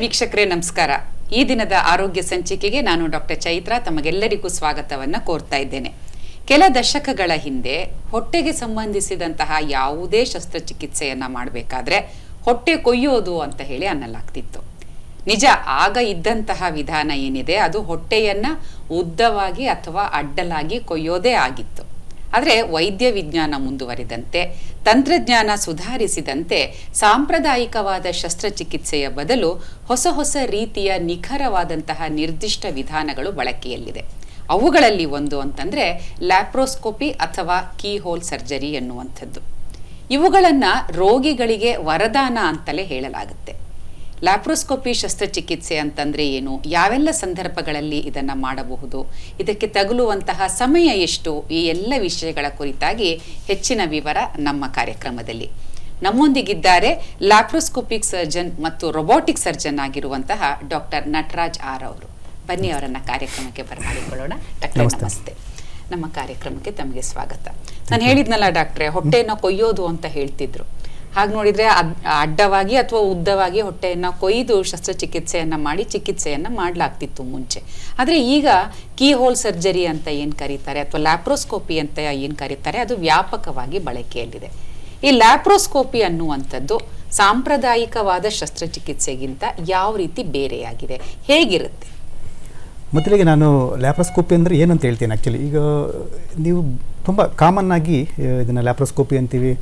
ವೀಕ್ಷಕರೇ, ನಮಸ್ಕಾರ. ಈ ದಿನದ ಆರೋಗ್ಯ ಸಂಚಿಕೆಗೆ ನಾನು ಡಾಕ್ಟರ್ ಚೈತ್ರ ತಮಗೆಲ್ಲರಿಗೂ ಸ್ವಾಗತವನ್ನ ಕೋರ್ತಾ ಇದ್ದೇನೆ. ಕೆಲ ದಶಕಗಳ ಹಿಂದೆ ಹೊಟ್ಟೆಗೆ ಸಂಬಂಧಿಸಿದಂತಹ ಯಾವುದೇ ಶಸ್ತ್ರಚಿಕಿತ್ಸೆಯನ್ನ ಮಾಡಬೇಕಾದ್ರೆ ಹೊಟ್ಟೆ ಕೊಯ್ಯೋದು ಅಂತ ಹೇಳಿ ಅನ್ನಲಾಗ್ತಿತ್ತು. ನಿಜ, ಆಗ ಇದ್ದಂತಹ ವಿಧಾನ ಏನಿದೆ, ಅದು ಹೊಟ್ಟೆಯನ್ನ ಉದ್ದವಾಗಿ ಅಥವಾ ಅಡ್ಡಲಾಗಿ ಕೊಯ್ಯೋದೇ ಆಗಿತ್ತು. ಆದರೆ ವೈದ್ಯ ವಿಜ್ಞಾನ ಮುಂದುವರಿದಂತೆ, ತಂತ್ರಜ್ಞಾನ ಸುಧಾರಿಸಿದಂತೆ ಸಾಂಪ್ರದಾಯಿಕವಾದ ಶಸ್ತ್ರಚಿಕಿತ್ಸೆಯ ಬದಲು ಹೊಸ ಹೊಸ ರೀತಿಯ ನಿಖರವಾದಂತಹ ನಿರ್ದಿಷ್ಟ ವಿಧಾನಗಳು ಬಳಕೆಯಲ್ಲಿದೆ. ಅವುಗಳಲ್ಲಿ ಒಂದು ಅಂತಂದರೆ ಲ್ಯಾಪ್ರೋಸ್ಕೋಪಿ ಅಥವಾ ಕೀ ಹೋಲ್ ಸರ್ಜರಿ ಎನ್ನುವಂಥದ್ದು. ಇವುಗಳನ್ನು ರೋಗಿಗಳಿಗೆ ವರದಾನ ಅಂತಲೇ ಹೇಳಲಾಗುತ್ತೆ. ಲ್ಯಾಪ್ರೋಸ್ಕೋಪಿ ಶಸ್ತ್ರಚಿಕಿತ್ಸೆ ಅಂತಂದ್ರೆ ಏನು? ಯಾವೆಲ್ಲ ಸಂದರ್ಭಗಳಲ್ಲಿ ಇದನ್ನ ಮಾಡಬಹುದು? ಇದಕ್ಕೆ ತಗುಲುವಂತಹ ಸಮಯ ಎಷ್ಟು? ಈ ಎಲ್ಲ ವಿಷಯಗಳ ಕುರಿತಾಗಿ ಹೆಚ್ಚಿನ ವಿವರ ನಮ್ಮ ಕಾರ್ಯಕ್ರಮದಲ್ಲಿ. ನಮ್ಮೊಂದಿಗಿದ್ದಾರೆ ಲ್ಯಾಪ್ರೋಸ್ಕೋಪಿಕ್ ಸರ್ಜನ್ ಮತ್ತು ರೊಬೋಟಿಕ್ ಸರ್ಜನ್ ಆಗಿರುವಂತಹ ಡಾಕ್ಟರ್ ನಟರಾಜ್ ಆರ್ ಅವರು. ಬನ್ನಿ ಅವರನ್ನ ಕಾರ್ಯಕ್ರಮಕ್ಕೆ ಬರಮಾಡಿಕೊಳ್ಳೋಣ. ಡಾಕ್ಟರ್ ನಮಸ್ತೆ. ನಮ್ಮ ಕಾರ್ಯಕ್ರಮಕ್ಕೆ ತಮಗೆ ಸ್ವಾಗತ. ನಾನು ಹೇಳಿದ್ನಲ್ಲ ಡಾಕ್ಟ್ರೆ ಹೊಟ್ಟೆನ ಕೊಯ್ಯೋದು ಅಂತ ಹೇಳ್ತಿದ್ರು. ಹಾಗೆ ನೋಡಿದ್ರೆ ಅಡ್ಡವಾಗಿ ಅಥವಾ ಉದ್ದವಾಗಿ ಹೊಟ್ಟೆಯನ್ನು ಕೊಯ್ದು ಶಸ್ತ್ರಚಿಕಿತ್ಸೆಯನ್ನು ಮಾಡಿ ಚಿಕಿತ್ಸೆಯನ್ನು ಮಾಡಲಾಗ್ತಿತ್ತು ಮುಂಚೆ. ಆದರೆ ಈಗ ಕೀ ಹೋಲ್ ಸರ್ಜರಿ ಅಂತ ಏನು ಕರೀತಾರೆ ಅಥವಾ ಲ್ಯಾಪ್ರೋಸ್ಕೋಪಿ ಅಂತ ಏನು ಕರೀತಾರೆ ಅದು ವ್ಯಾಪಕವಾಗಿ ಬಳಕೆಯಲ್ಲಿದೆ. ಈ ಲ್ಯಾಪ್ರೋಸ್ಕೋಪಿ ಅನ್ನುವಂಥದ್ದು ಸಾಂಪ್ರದಾಯಿಕವಾದ ಶಸ್ತ್ರಚಿಕಿತ್ಸೆಗಿಂತ ಯಾವ ರೀತಿ ಬೇರೆಯಾಗಿದೆ? ಹೇಗಿರುತ್ತೆ? ಮೊದಲಿಗೆ ನಾನು ಲ್ಯಾಪ್ರೋಸ್ಕೋಪಿ ಅಂದರೆ ಏನಂತ ಹೇಳ್ತೀನಿ ಆ್ಯಕ್ಚುಲಿ ಈಗ ನೀವು ತುಂಬ ಕಾಮನ್ ಆಗಿ ಆ, ಇದನ್ನು ಲ್ಯಾಪ್ರೋಸ್ಕೋಪಿ ಅಂತೀವಿ.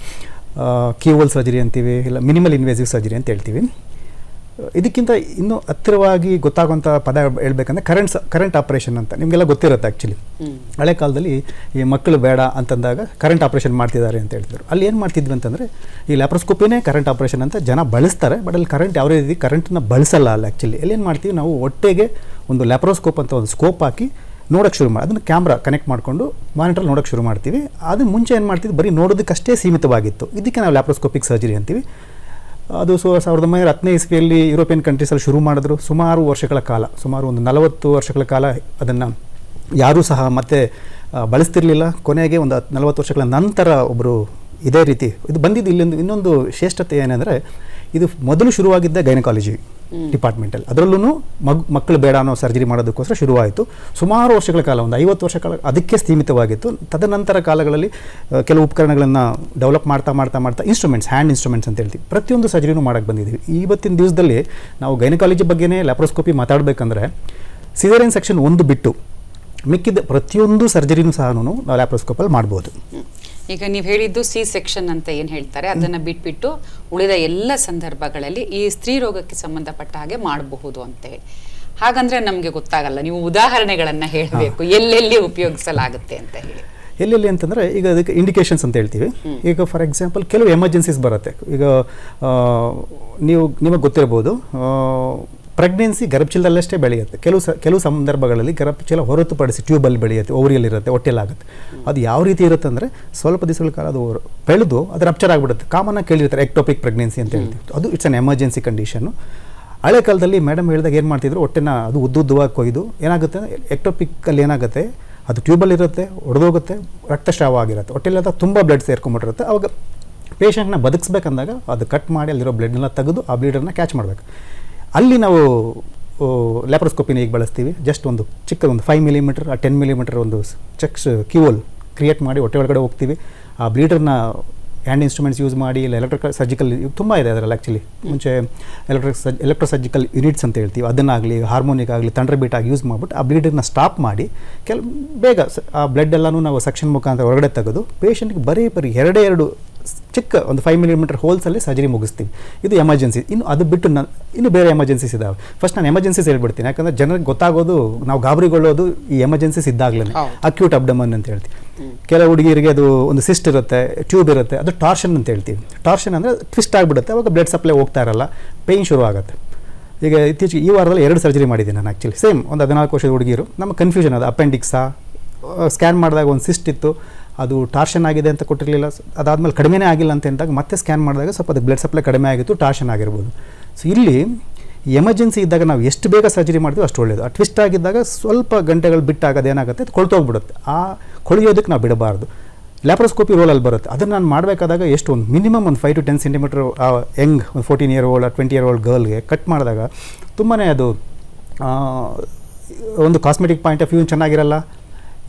ಕೀವೋಲ್ ಸರ್ಜರಿ ಅಂತೀವಿ ಇಲ್ಲ ಮಿನಿಮಲ್ ಇನ್ವೇಸಿವ್ ಸರ್ಜರಿ ಅಂತ ಹೇಳ್ತೀವಿ. ಇದಕ್ಕಿಂತ ಇನ್ನೂ ಹತ್ತಿರವಾಗಿ ಗೊತ್ತಾಗುವಂಥ ಪದ ಹೇಳ್ಬೇಕಂದ್ರೆ ಕರೆಂಟ್ ಕರೆಂಟ್ ಆಪರೇಷನ್ ಅಂತ. ನಿಮಗೆಲ್ಲ ಗೊತ್ತಿರುತ್ತೆ ಆ್ಯಕ್ಚುಲಿ ಹಳೆ ಕಾಲದಲ್ಲಿ ಈ ಮಕ್ಕಳು ಬೇಡ ಅಂತಂದಾಗ ಕರೆಂಟ್ ಆಪರೇಷನ್ ಮಾಡ್ತಿದ್ದಾರೆ ಅಂತ ಹೇಳ್ತಿದ್ರು. ಅಲ್ಲಿ ಏನು ಮಾಡ್ತಿದ್ವಿ ಅಂತಂದರೆ ಈ ಲ್ಯಾಪ್ರೋಸ್ಕೋಪಿನೇ ಕರೆಂಟ್ ಆಪರೇಷನ್ ಅಂತ ಜನ ಬಳಸ್ತಾರೆ ಬಟ್ ಅಲ್ಲಿ ಕರೆಂಟ್ ಯಾವ ರೀತಿ ಕರೆಂಟನ್ನ ಬಳಸಲ್ಲ ಅಲ್ಲಿ ಆ್ಯಕ್ಚುಲಿ ಅಲ್ಲಿ ಏನು ಮಾಡ್ತೀವಿ ನಾವು ಹೊಟ್ಟೆಗೆ ಒಂದು ಲ್ಯಾಪ್ರೋಸ್ಕೋಪ್ ಅಂತ ಒಂದು ಸ್ಕೋಪ್ ಹಾಕಿ ನೋಡೋಕ್ಕೆ ಶುರು ಮಾಡಿ, ಅದನ್ನು ಕ್ಯಾಮ್ರಾ ಕನೆಕ್ಟ್ ಮಾಡಿಕೊಂಡು ಮಾನಿಟ್ರಲ್ಲಿ ನೋಡೋಕ್ಕೆ ಶುರು ಮಾಡ್ತೀವಿ. ಅದು ಮುಂಚೆ ಏನು ಮಾಡ್ತಿದ್ವಿ ಬರೀ ನೋಡೋದಕ್ಕಷ್ಟೇ ಸೀಮಿತವಾಗಿತ್ತು. ಇದಕ್ಕೆ ನಾವು ಲ್ಯಾಪ್ರೋಸ್ಕೋಪಿಕ್ ಸರ್ಜರಿ ಅಂತೀವಿ. ಅದು ಸೊ ಸಾವಿರದ ಒಂಬೈನೂರ ಹತ್ತನೇ ಇಸ್ವಿಯಲ್ಲಿ ಯುರೋಪಿಯನ್ ಕಂಟ್ರೀಸಲ್ಲಿ ಶುರು ಮಾಡಿದ್ರು. ಸುಮಾರು ವರ್ಷಗಳ ಕಾಲ, ಸುಮಾರು ಒಂದು ನಲವತ್ತು ವರ್ಷಗಳ ಕಾಲ ಅದನ್ನು ಯಾರೂ ಸಹ ಮತ್ತೆ ಬಳಸ್ತಿರ್ಲಿಲ್ಲ. ಕೊನೆಗೆ ಒಂದು ಹತ್ತು ನಲವತ್ತು ವರ್ಷಗಳ ನಂತರ ಒಬ್ಬರು ಇದೇ ರೀತಿ, ಇದು ಬಂದಿದ್ದು ಇಲ್ಲಿಂದು ಇನ್ನೊಂದು ಶ್ರೇಷ್ಠತೆ ಏನಂದರೆ ಇದು ಮೊದಲು ಶುರುವಾಗಿದ್ದ ಗೈನಕಾಲಜಿ ಡಿಪಾರ್ಟ್ಮೆಂಟಲ್ಲಿ. ಅದರಲ್ಲೂ ಮಗ್ ಮಕ್ಕಳು ಬೇಡ ಅನ್ನೋ ಸರ್ಜರಿ ಮಾಡೋದಕ್ಕೋಸ್ಕರ ಶುರುವಾಯಿತು. ಸುಮಾರು ವರ್ಷಗಳ ಕಾಲ, ಒಂದು ಐವತ್ತು ವರ್ಷ ಕಾಲ, ಅದಕ್ಕೆ ಸೀಮಿತವಾಗಿತ್ತು. ತದನಂತರ ಕಾಲಗಳಲ್ಲಿ ಕೆಲವು ಉಪಕರಣಗಳನ್ನು ಡೆವಲಪ್ ಮಾಡ್ತಾ ಮಾಡ್ತಾ ಮಾಡ್ತಾ ಇನ್ಸ್ಟ್ರೂಮೆಂಟ್ಸ್, ಹ್ಯಾಂಡ್ ಇನ್ಸ್ಟ್ರೂಮೆಂಟ್ಸ್ ಅಂತ ಹೇಳ್ತೀವಿ. ಪ್ರತಿಯೊಂದು ಸರ್ಜರಿನೂ ಮಾಡೋಕ್ಕೆ ಬಂದಿದ್ದೀವಿ. ಇವತ್ತಿನ ದಿವಸದಲ್ಲಿ ನಾವು ಗೈನಕಾಲಜಿ ಬಗ್ಗೆನೇ ಲ್ಯಾಪ್ರೋಸ್ಕೋಪಿ ಮಾತಾಡಬೇಕಂದ್ರೆ, ಸಿಸೇರಿಯನ್ ಸೆಕ್ಷನ್ ಒಂದು ಬಿಟ್ಟು ಮಿಕ್ಕಿದ ಪ್ರತಿಯೊಂದು ಸರ್ಜರಿನೂ ಸಹ ನಾವು ಲ್ಯಾಪ್ರೋಸ್ಕೋಪಲ್ಲಿ ಮಾಡ್ಬೋದು. ಈಗ ನೀವು ಹೇಳಿದ್ದು ಸಿ ಸೆಕ್ಷನ್ ಅಂತ ಏನು ಹೇಳ್ತಾರೆ ಅದನ್ನ ಬಿಟ್ಬಿಟ್ಟು ಉಳಿದ ಎಲ್ಲ ಸಂದರ್ಭಗಳಲ್ಲಿ ಈ ಸ್ತ್ರೀ ರೋಗಕ್ಕೆ ಸಂಬಂಧಪಟ್ಟ ಹಾಗೆ ಮಾಡಬಹುದು ಅಂತ ಹೇಳಿ. ಹಾಗಂದ್ರೆ ನಮಗೆ ಗೊತ್ತಾಗಲ್ಲ ನೀವು ಉದಾಹರಣೆಗಳನ್ನ ಹೇಳಬೇಕು ಎಲ್ಲೆಲ್ಲಿ ಉಪಯೋಗಿಸಲಾಗುತ್ತೆ ಅಂತ ಹೇಳಿ. ಎಲ್ಲೆಲ್ಲಿ ಅಂತಂದರೆ ಈಗ ಅದಕ್ಕೆ ಇಂಡಿಕೇಶನ್ಸ್ ಅಂತ ಹೇಳ್ತೀವಿ. ಈಗ ಫಾರ್ ಎಕ್ಸಾಂಪಲ್ ಕೆಲವು ಎಮರ್ಜೆನ್ಸೀಸ್ ಬರುತ್ತೆ. ಈಗ ನೀವು ನಿಮಗೆ ಗೊತ್ತಿರ್ಬೋದು ಪ್ರೆಗ್ನೆನ್ಸಿ ಗರ್ಭಚೀಲದಲ್ಲಷ್ಟೇ ಬೆಳೆಯುತ್ತೆ. ಕೆಲವು ಸ ಕೆಲವು ಸಂದರ್ಭಗಳಲ್ಲಿ ಗರ್ಭಚೀಲ ಹೊರತುಪಡಿಸಿ ಟ್ಯೂಬಲ್ಲಿ ಬೆಳೆಯುತ್ತೆ ಓವರಿಯಲ್ಲಿ ಇರುತ್ತೆ ಹೊಟ್ಟೆಲಾಗುತ್ತೆ ಅದು ಯಾವ ರೀತಿ ಇರುತ್ತೆ ಅಂದರೆ ಸ್ವಲ್ಪ ದಿವಸಗಳ ಕಾಲ ಅದು ಬೆಳೆದು ಅದು ರಪ್ಚರ್ ಆಗಿಬಿಡುತ್ತೆ. ಕಾಮನ್ ಆಗಿ ಕೇಳಿರ್ತಾರೆ ಎಕ್ಟೋಪಿಕ್ ಪ್ರೆಗ್ನೆನ್ಸಿ ಅಂತ ಹೇಳ್ತೀವಿ. ಅದು ಇಟ್ಸ್ ಅನ್ ಎಮರ್ಜೆನ್ಸಿ ಕಂಡೀಷನ್ನು ಹಳೆ ಕಾಲದಲ್ಲಿ ಮೇಡಮ್ ಹೇಳಿದಾಗ ಏನು ಮಾಡ್ತಿದ್ರು? ಹೊಟ್ಟೆನ ಅದು ಉದ್ದುದ್ದವಾಗಿ ಕೊಯ್ದು ಏನಾಗುತ್ತೆ? ಎಕ್ಟೋಪಿಕ್ಕಲ್ಲಿ ಏನಾಗುತ್ತೆ? ಅದು ಟ್ಯೂಬಲ್ಲಿ ಇರುತ್ತೆ ಒಡೆದೋಗುತ್ತೆ ರಕ್ತಸ್ರಾವ ಆಗಿರುತ್ತೆ. ಹೊಟ್ಟೆಲೆಲ್ಲ ತುಂಬ ಬ್ಲಡ್ ಸೇರ್ಕೊಂಬಿಟ್ಟಿರುತ್ತೆ ಅವಾಗ ಪೇಷಂಟ್ನ ಬದುಕಿಸ್ಬೇಕಂದಾಗ ಅದು ಕಟ್ ಮಾಡಿ ಅಲ್ಲಿರೋ ಬ್ಲಡ್ನೆಲ್ಲ ತೆಗೆದು ಆ ಬ್ಲೀಡರ್ನ ಕ್ಯಾಚ್ ಮಾಡಬೇಕು. ಅಲ್ಲಿ ನಾವು ಲ್ಯಾಪ್ರೋಸ್ಕೋಪಿನ ಈಗ ಬಳಸ್ತೀವಿ. ಜಸ್ಟ್ ಒಂದು ಚಿಕ್ಕ ಒಂದು ಫೈವ್ ಮಿಲಿಮೀಟರ್ ಆ ಟೆನ್ ಮಿಲಿಮೀಟರ್ ಒಂದು ಚೆಕ್ಸ್ ಕ್ಯೂಲ್ ಕ್ರಿಯೇಟ್ ಮಾಡಿ ಹೊಟ್ಟೆ ಒಳಗಡೆ ಹೋಗ್ತೀವಿ. ಆ ಬ್ಲೀಡರ್ನ ಹ್ಯಾಂಡ್ ಇನ್ಸ್ಟ್ರೂಮೆಂಟ್ಸ್ ಯೂಸ್ ಮಾಡಿ, ಇಲ್ಲ ಎಲೆಕ್ಟ್ರಿಕ್ ಸರ್ಜಿಕಲ್ ತುಂಬ ಇದೆ ಅದರಲ್ಲಿ ಆ್ಯಕ್ಚುಲಿ ಮುಂಚೆ ಎಲೆಕ್ಟ್ರಿಕ್ ಸಜ್ ಎಲೆಕ್ಟ್ರೋ ಸರ್ಜಿಕಲ್ ಯೂನಿಟ್ಸ್ ಅಂತ ಹೇಳ್ತೀವಿ. ಅದನ್ನಾಗಲಿ ಹಾರ್ಮೋನಿಕ್ ಆಗಲಿ ತಂಡ್ರ ಬೀಟಾಗಿ ಯೂಸ್ ಮಾಡಿಬಿಟ್ಟು ಆ ಬ್ಲೀಡರ್ನ ಸ್ಟಾಪ್ ಮಾಡಿ, ಕೆಲ, ಬೇಗ ಆ ಬ್ಲಡ್ ಎಲ್ಲನೂ ನಾವು ಸೆಕ್ಷನ್ ಮುಖಾಂತರ ಹೊರಗಡೆ ತೆಗೆದು ಪೇಷಂಟ್ಗೆ ಬರೀ ಬರೀ ಎರಡೇ ಎರಡು ಚಿಕ್ಕ ಒಂದು ಫೈವ್ ಮಿಲಿಮೀಟರ್ ಹೋಲ್ಸಲ್ಲಿ ಸರ್ಜರಿ ಮುಗಿಸ್ತೀವಿ ಇದು ಎಮರ್ಜೆನ್ಸಿ ಇನ್ನು ಅದು ಬಿಟ್ಟು ನಾನು ಇನ್ನು ಬೇರೆ ಎಮರ್ಜೆನ್ಸೀಸ್ ಇದಾವೆ. ಫಸ್ಟ್ ನಾನು ಎಮರ್ಜೆನ್ಸೀಸ್ ಹೇಳ್ಬಿಡ್ತೀನಿ. ಯಾಕಂದರೆ ಜನರಿಗೆ ಗೊತ್ತಾಗೋದು ನಾವು ಗಾಬರಿಗೊಳ್ಳೋದು ಈ ಎಮರ್ಜೆನ್ಸೀಸ್ ಇದ್ದಾಗಲೇ. ಅಕ್ಯೂಟ್ ಅಬ್ಡಮನ್ ಅಂತ ಹೇಳ್ತೀವಿ. ಕೆಲವು ಹುಡುಗಿಯರಿಗೆ ಅದು ಒಂದು ಸಿಸ್ಟ್ ಇರುತ್ತೆ ಟ್ಯೂಬ್ ಇರುತ್ತೆ ಅದು ಟಾರ್ಷನ್ ಅಂತ ಹೇಳ್ತೀವಿ. ಟಾರ್ಷನ್ ಅಂದರೆ ಟ್ವಿಸ್ಟ್ ಆಗಿಬಿಡುತ್ತೆ. ಅವಾಗ ಬ್ಲಡ್ ಸಪ್ಲೈ ಹೋಗ್ತಾ ಇರಲ್ಲ. ಪೇಯ್ನ್ ಶುರು ಆಗುತ್ತೆ ಈಗ ಇತ್ತೀಚೆಗೆ ಈ ವಾರದಲ್ಲಿ ಎರಡು ಸರ್ಜರಿ ಮಾಡಿದ್ದೀನಿ ನಾನು ಆ್ಯಕ್ಚುಲಿ ಸೇಮ್ ಒಂದು ಹದಿನಾಲ್ಕು ವರ್ಷದ ಹುಡುಗಿರು ನಮ್ಮ ಕನ್ಫ್ಯೂಷನ್ ಅದು ಅಪೆಂಡಿಕ್ಸಾ ಸ್ಕ್ಯಾನ್ ಮಾಡಿದಾಗ ಒಂದು ಸಿಸ್ಟ್ ಇತ್ತು. ಅದು ಟಾರ್ಷನ್ ಆಗಿದೆ ಅಂತ ಕೊಟ್ಟಿರಲಿಲ್ಲ. ಅದಾದಮೇಲೆ ಕಡಿಮೆನೇ ಆಗಿಲ್ಲ ಅಂತ ಅಂದಾಗ ಮತ್ತೆ ಸ್ಕ್ಯಾನ್ ಮಾಡಿದಾಗ ಸ್ವಲ್ಪ ಅದಕ್ಕೆ ಬ್ಲಡ್ ಸಪ್ಲೈ ಕಡಿಮೆ ಆಗಿತ್ತು ಟಾರ್ಷನ್ ಆಗಿರ್ಬೋದು. ಸೊ ಇಲ್ಲಿ ಎಮರ್ಜೆನ್ಸಿ ಇದ್ದಾಗ ನಾವು ಎಷ್ಟು ಬೇಗ ಸರ್ಜರಿ ಮಾಡ್ತೀವಿ ಅಷ್ಟು ಒಳ್ಳೆಯದು ಆ ಟ್ವಿಸ್ಟ್ ಆಗಿದ್ದಾಗ ಸ್ವಲ್ಪ ಗಂಟೆಗಳು ಬಿಟ್ಟಾಗೋದು ಏನಾಗುತ್ತೆ? ಅದು ಕೊಳ್ತೋಗ್ಬಿಡುತ್ತೆ. ಆ ಕೊಳಿಯೋದಕ್ಕೆ ನಾವು ಬಿಡಬಾರ್ದು. ಲ್ಯಾಪ್ರೋಸ್ಕೋಪಿ ರೋಲಲ್ಲಿ ಬರುತ್ತೆ. ಅದನ್ನು ನಾನು ಮಾಡಬೇಕಾದಾಗ ಎಷ್ಟು ಒಂದು ಮಿನಿಮಮ್ ಒಂದು five to ten centimetre young ಒಂದು fourteen year old twenty year old ಗರ್ಲ್ಗೆ cut ಮಾಡಿದಾಗ ತುಂಬಾ ಅದು ಒಂದು ಕಾಸ್ಮೆಟಿಕ್ ಪಾಯಿಂಟ್ ಆಫ್ ವ್ಯೂ ಚೆನ್ನಾಗಿರಲ್ಲ.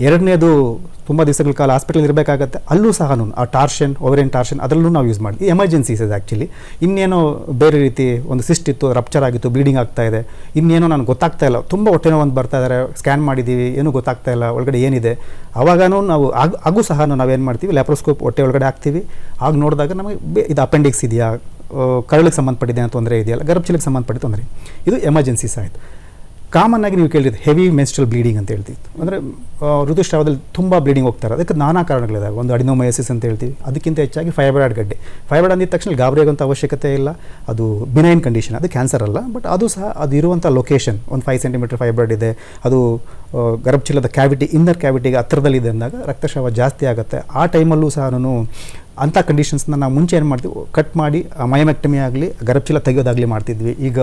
ಎರಡನೇದು ತುಂಬ ದಿವಸಗಳ ಕಾಲ ಹಾಸ್ಪಿಟಲ್ ಇರಬೇಕಾಗತ್ತೆ. ಅಲ್ಲೂ ಸಹ ಆ ಟಾರ್ಷನ್ ಓವರಿಯನ್ ಟಾರ್ಷನ್ ಅದರಲ್ಲೂ ನಾವು ಯೂಸ್ ಮಾಡ್ತೀವಿ. ಎಮರ್ಜೆನ್ಸೀಸ್ ಇದೆ ಆ್ಯಕ್ಚುಲಿ ಇನ್ನೇನೋ ಬೇರೆ ರೀತಿ ಒಂದು ಸಿಸ್ಟ್ ಇತ್ತು ರಪ್ಚರ್ ಆಗಿತ್ತು ಬ್ಲೀಡಿಂಗ್ ಆಗ್ತಾ ಇದೆ. ಇನ್ನೇನೋ ನನಗೆ ಗೊತ್ತಾಗ್ತಾ ಇಲ್ಲ. ತುಂಬ ಹೊಟ್ಟೆನೋ ಒಂದು ಬರ್ತಾ ಇದ್ದಾರೆ ಸ್ಕ್ಯಾನ್ ಮಾಡಿದ್ದೀವಿ, ಏನೂ ಗೊತ್ತಾಗ್ತಾ ಇಲ್ಲ, ಒಳಗಡೆ ಏನಿದೆ. ಆವಾಗನೂ ನಾವು, ಆಗ ಸಹ ನಾವೇನು ಮಾಡ್ತೀವಿ? ಲ್ಯಾಪ್ರೋಸ್ಕೋಪ್ ಹೊಟ್ಟೆ ಒಳಗಡೆ ಹಾಕ್ತೀವಿ. ಆಗ ನೋಡಿದಾಗ ನಮಗೆ ಇದು ಅಪೆಂಡಿಕ್ಸ್ ಇದೆಯಾ? ಕರಳಿಗೆ ಸಂಬಂಧಪಟ್ಟಿದೆ ಅಂತ ತೊಂದರೆ ಇದೆಯಲ್ಲ ಗರ್ಭಚೀಲಕ್ಕೆ ಸಂಬಂಧಪಟ್ಟ ತೊಂದರೆ. ಇದು ಎಮರ್ಜೆನ್ಸೀಸ್ ಆಯಿತು. ಕಾಮನ್ ಆಗಿ ನೀವು ಕೇಳಿದ್ದು ಹೆವಿ ಮೆನ್ಸ್ಟ್ರಲ್ ಬ್ಲೀಡಿಂಗ್ ಅಂತ ಹೇಳ್ತಿತ್ತು. ಅಂದರೆ ಋತುಸ್ರಾವದಲ್ಲಿ ತುಂಬ ಬ್ಲೀಡಿಂಗ್ ಹೋಗ್ತಾರೆ. ಅದಕ್ಕೆ ನಾನಾ ಕಾರಣಗಳಿದಾವೆ. ಒಂದು ಅಡಿನೋಮಯಸಿಸ್ ಅಂತ ಹೇಳ್ತೀವಿ. ಅದಕ್ಕಿಂತ ಹೆಚ್ಚಾಗಿ ಫೈಬ್ರಾಯ್ಡ್ ಗಡ್ಡೆ. ಫೈಬ್ರಾಯ್ಡ್ ಅಂದಿದ ತಕ್ಷಣ ಗಾಬರಿ ಆಗೋಂಥ ಅವಶ್ಯಕತೆ ಇಲ್ಲ. ಅದು ಬಿನೈನ್ ಕಂಡೀಷನ್ ಅದು ಕ್ಯಾನ್ಸರ್ ಅಲ್ಲ. ಬಟ್ ಅದು ಸಹ, ಅದು ಇರುವಂಥ ಲೊಕೇಶನ್ ಒಂದು ಫೈವ್ ಸೆಂಟಿಮೀಟರ್ ಫೈಬ್ರಾಯ್ಡ್ ಇದೆ. ಅದು ಗರ್ಭಚೀಲದ ಕ್ಯಾವಿಟಿ ಇನ್ನರ್ ಕ್ಯಾವಿಟಿಗೆ ಹತ್ತಿರದಲ್ಲಿದೆ ಅಂದಾಗ ರಕ್ತಸ್ರಾವ ಜಾಸ್ತಿ ಆಗುತ್ತೆ. ಆ ಟೈಮಲ್ಲೂ ಸಹ ನಾನು ಅಂಥ ಕಂಡೀಷನ್ಸ್ನ ನಾವು ಮುಂಚೆ ಏನು ಮಾಡ್ತೀವಿ? ಕಟ್ ಮಾಡಿ ಮಯಮೆಕ್ಟಮಿ ಆಗಲಿ, ಗರ್ಭಚೀಲ ತೆಗೆಯೋದಾಗಲಿ ಮಾಡ್ತಿದ್ವಿ. ಈಗ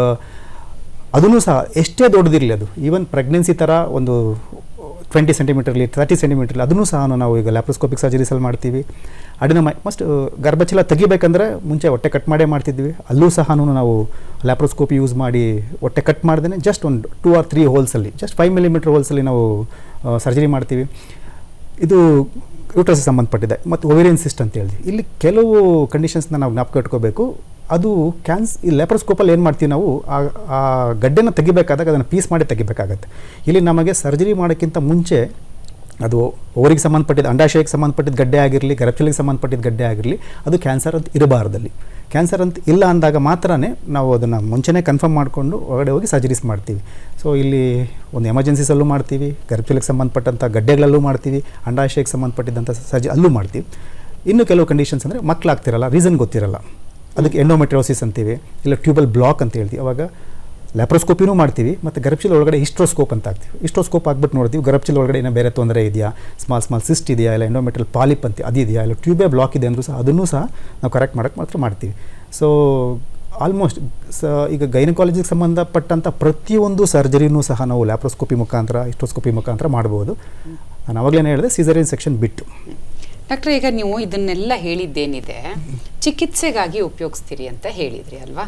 ಅದನ್ನು ಸಹ ಎಷ್ಟೇ ದೊಡ್ಡದಿರಲಿ ಅದು. ಈವನ್ ಪ್ರೆಗ್ನೆನ್ಸಿ ಥರ ಒಂದು ಟ್ವೆಂಟಿ ಸೆಂಟಿಮೀಟರ್ಲಿ ತರ್ಟಿ ಸೆಂಟಿಮೀಟರ್ಲಿ ಅದನ್ನು ಸಹ ನಾವು ಈಗ ಲ್ಯಾಪ್ರೋಸ್ಕೋಪಿಕ್ ಸರ್ಜರೀಸಲ್ಲಿ ಮಾಡ್ತೀವಿ. ಅಡಿನ ಮಸ್ಟ್ ಗರ್ಭಚೀಲ ತೆಗಿಬೇಕಂದ್ರೆ ಮುಂಚೆ ಹೊಟ್ಟೆ ಕಟ್ ಮಾಡೇ ಮಾಡ್ತಿದ್ವಿ. ಅಲ್ಲೂ ಸಹ ನಾವು ಲ್ಯಾಪ್ರೋಸ್ಕೋಪಿ ಯೂಸ್ ಮಾಡಿ ಹೊಟ್ಟೆ ಕಟ್ ಮಾಡ್ದೇ ಜಸ್ಟ್ ಒಂದು ಟೂ ಆರ್ ತ್ರೀ ಹೋಲ್ಸಲ್ಲಿ ಜಸ್ಟ್ ಫೈವ್ ಮಿಲಿಮೀಟರ್ ಹೋಲ್ಸಲ್ಲಿ ನಾವು ಸರ್ಜರಿ ಮಾಡ್ತೀವಿ. ಇದು ಯೂಟ್ರಸ್ ಸಂಬಂಧಪಟ್ಟಿದೆ. ಮತ್ತು ಒವೇರಿಯನ್ ಸಿಸ್ಟ್ ಅಂತ ಹೇಳಿದ್ವಿ ಇಲ್ಲಿ ಕೆಲವು ಕಂಡೀಷನ್ಸ್ನ ನಾವು ಜ್ಞಾಪಕ ಇಟ್ಕೋಬೇಕು. ಅದು ಕ್ಯಾನ್ಸ್, ಈ ಲೆಪ್ರೋಸ್ಕೋಪಲ್ಲಿ ಏನು ಮಾಡ್ತೀವಿ ನಾವು, ಆ ಗಡ್ಡೆನ ತೆಗಿಬೇಕಾದಾಗ ಅದನ್ನು ಪೀಸ್ ಮಾಡಿ ತೆಗಿಬೇಕಾಗತ್ತೆ. ಇಲ್ಲಿ ನಮಗೆ ಸರ್ಜರಿ ಮಾಡೋಕ್ಕಿಂತ ಮುಂಚೆ ಅದು ಓವರಿಗೆ ಸಂಬಂಧಪಟ್ಟಿದ್ದ, ಅಂಡಾಶಯಕ್ಕೆ ಸಂಬಂಧಪಟ್ಟಿದ್ದ ಗಡ್ಡೆ ಆಗಿರಲಿ ಗರಪ್ಚಲಿಗೆ ಸಂಬಂಧಪಟ್ಟಿದ್ದ ಗಡ್ಡೆ ಆಗಿರಲಿ, ಅದು ಕ್ಯಾನ್ಸರ್ ಅಂತ ಇರಬಾರ್ದಲ್ಲಿ. ಕ್ಯಾನ್ಸರ್ ಅಂತ ಇಲ್ಲ ಅಂದಾಗ ಮಾತ್ರನೇ ನಾವು ಅದನ್ನು ಮುಂಚೆನೇ ಕನ್ಫರ್ಮ್ ಮಾಡಿಕೊಂಡು ಒಳಗಡೆ ಹೋಗಿ ಸರ್ಜರೀಸ್ ಮಾಡ್ತೀವಿ. ಸೊ, ಇಲ್ಲಿ ಒಂದು ಎಮರ್ಜೆನ್ಸೀಸಲ್ಲೂ ಮಾಡ್ತೀವಿ ಗರ್ಭಚಲಿಗೆ ಸಂಬಂಧಪಟ್ಟಂಥ ಗಡ್ಡೆಗಳಲ್ಲೂ ಮಾಡ್ತೀವಿ, ಅಂಡಾಶಯಕ್ಕೆ ಸಂಬಂಧಪಟ್ಟಿದ್ದಂಥ ಸರ್ಜರಿ ಅಲ್ಲೂ ಮಾಡ್ತೀವಿ. ಇನ್ನು ಕೆಲವು ಕಂಡೀಷನ್ಸ್ ಅಂದರೆ ಮಕ್ಕಳಾಗ್ತಿರಲ್ಲ, ರೀಸನ್ ಗೊತ್ತಿರಲ್ಲ. ಅದಕ್ಕೆ ಎಂಡೋಮೆಟ್ರೋಸಿಸ್ ಅಂತೀವಿ, ಇಲ್ಲ ಟ್ಯೂಬಲ್ ಬ್ಲಾಕ್ ಅಂತ ಹೇಳ್ತೀವಿ. ಅವಾಗ ಲ್ಯಾಪ್ರೋಸ್ಕೋಪಿನೂ ಮಾಡ್ತೀವಿ, ಮತ್ತು ಗರ್ಭಚೀಲ ಒಳಗಡೆ ಹಿಸ್ಟ್ರೋಸ್ಕೋಪ್ ಅಂತ ಆಗ್ತೀವಿ ಹಿಸ್ಟ್ರೋಸ್ಕೋಪ್ ಹಾಕ್ಬಿಟ್ಟು ನೋಡ್ತೀವಿ, ಗರ್ಭಚೀಲ ಒಳಗಡೆ ಏನೋ ಬೇರೆ ತೊಂದರೆ ಇದೆಯಾ? ಸ್ಮಾಲ್ ಸ್ಮಾಲ್ ಸಿಸ್ಟ್ ಇದೆಯಾ? ಇಲ್ಲ ಎಂಡೋಮೆಟ್ರಲ್ ಪಾಲಿಪ್ ಅಂತ ಅದಿದೆಯಾ ಇಲ್ಲ ಟ್ಯೂಬೇ ಬ್ಲಾಕ್ ಇದೆ ಅಂದರೂ ಸಹ ಅದನ್ನು ಸಹ ನಾವು ಕರೆಕ್ಟ್ ಮಾಡೋಕ್ಕೆ ಮಾತ್ರ ಮಾಡ್ತೀವಿ. ಸೊ ಆಲ್ಮೋಸ್ಟ್ ಸ, ಈಗ ಗೈನಕಾಲಜಿಗೆ ಸಂಬಂಧಪಟ್ಟಂಥ ಪ್ರತಿಯೊಂದು ಸರ್ಜರಿನೂ ಸಹ ನಾವು ಲ್ಯಾಪ್ರೋಸ್ಕೋಪಿ ಮುಖಾಂತರ ಇಸ್ಟ್ರೋಸ್ಕೋಪಿ ಮುಖಾಂತರ ಮಾಡ್ಬೋದು. ನಾನು ಅವಾಗಲೇ ಹೇಳಿದೆ ಸೀಸರಿನ್ ಸೆಕ್ಷನ್ ಬಿಟ್ಟು. ಡಾಕ್ಟರ್ ಈಗ ನೀವು ಇದನ್ನೆಲ್ಲ ಹೇಳಿದ್ದೇನಿದೆ ಚಿಕಿತ್ಸೆಗಾಗಿ ಉಪಯೋಗಿಸ್ತೀರಿ ಅಂತ ಹೇಳಿದ್ರಿ ಅಲ್ವಾ?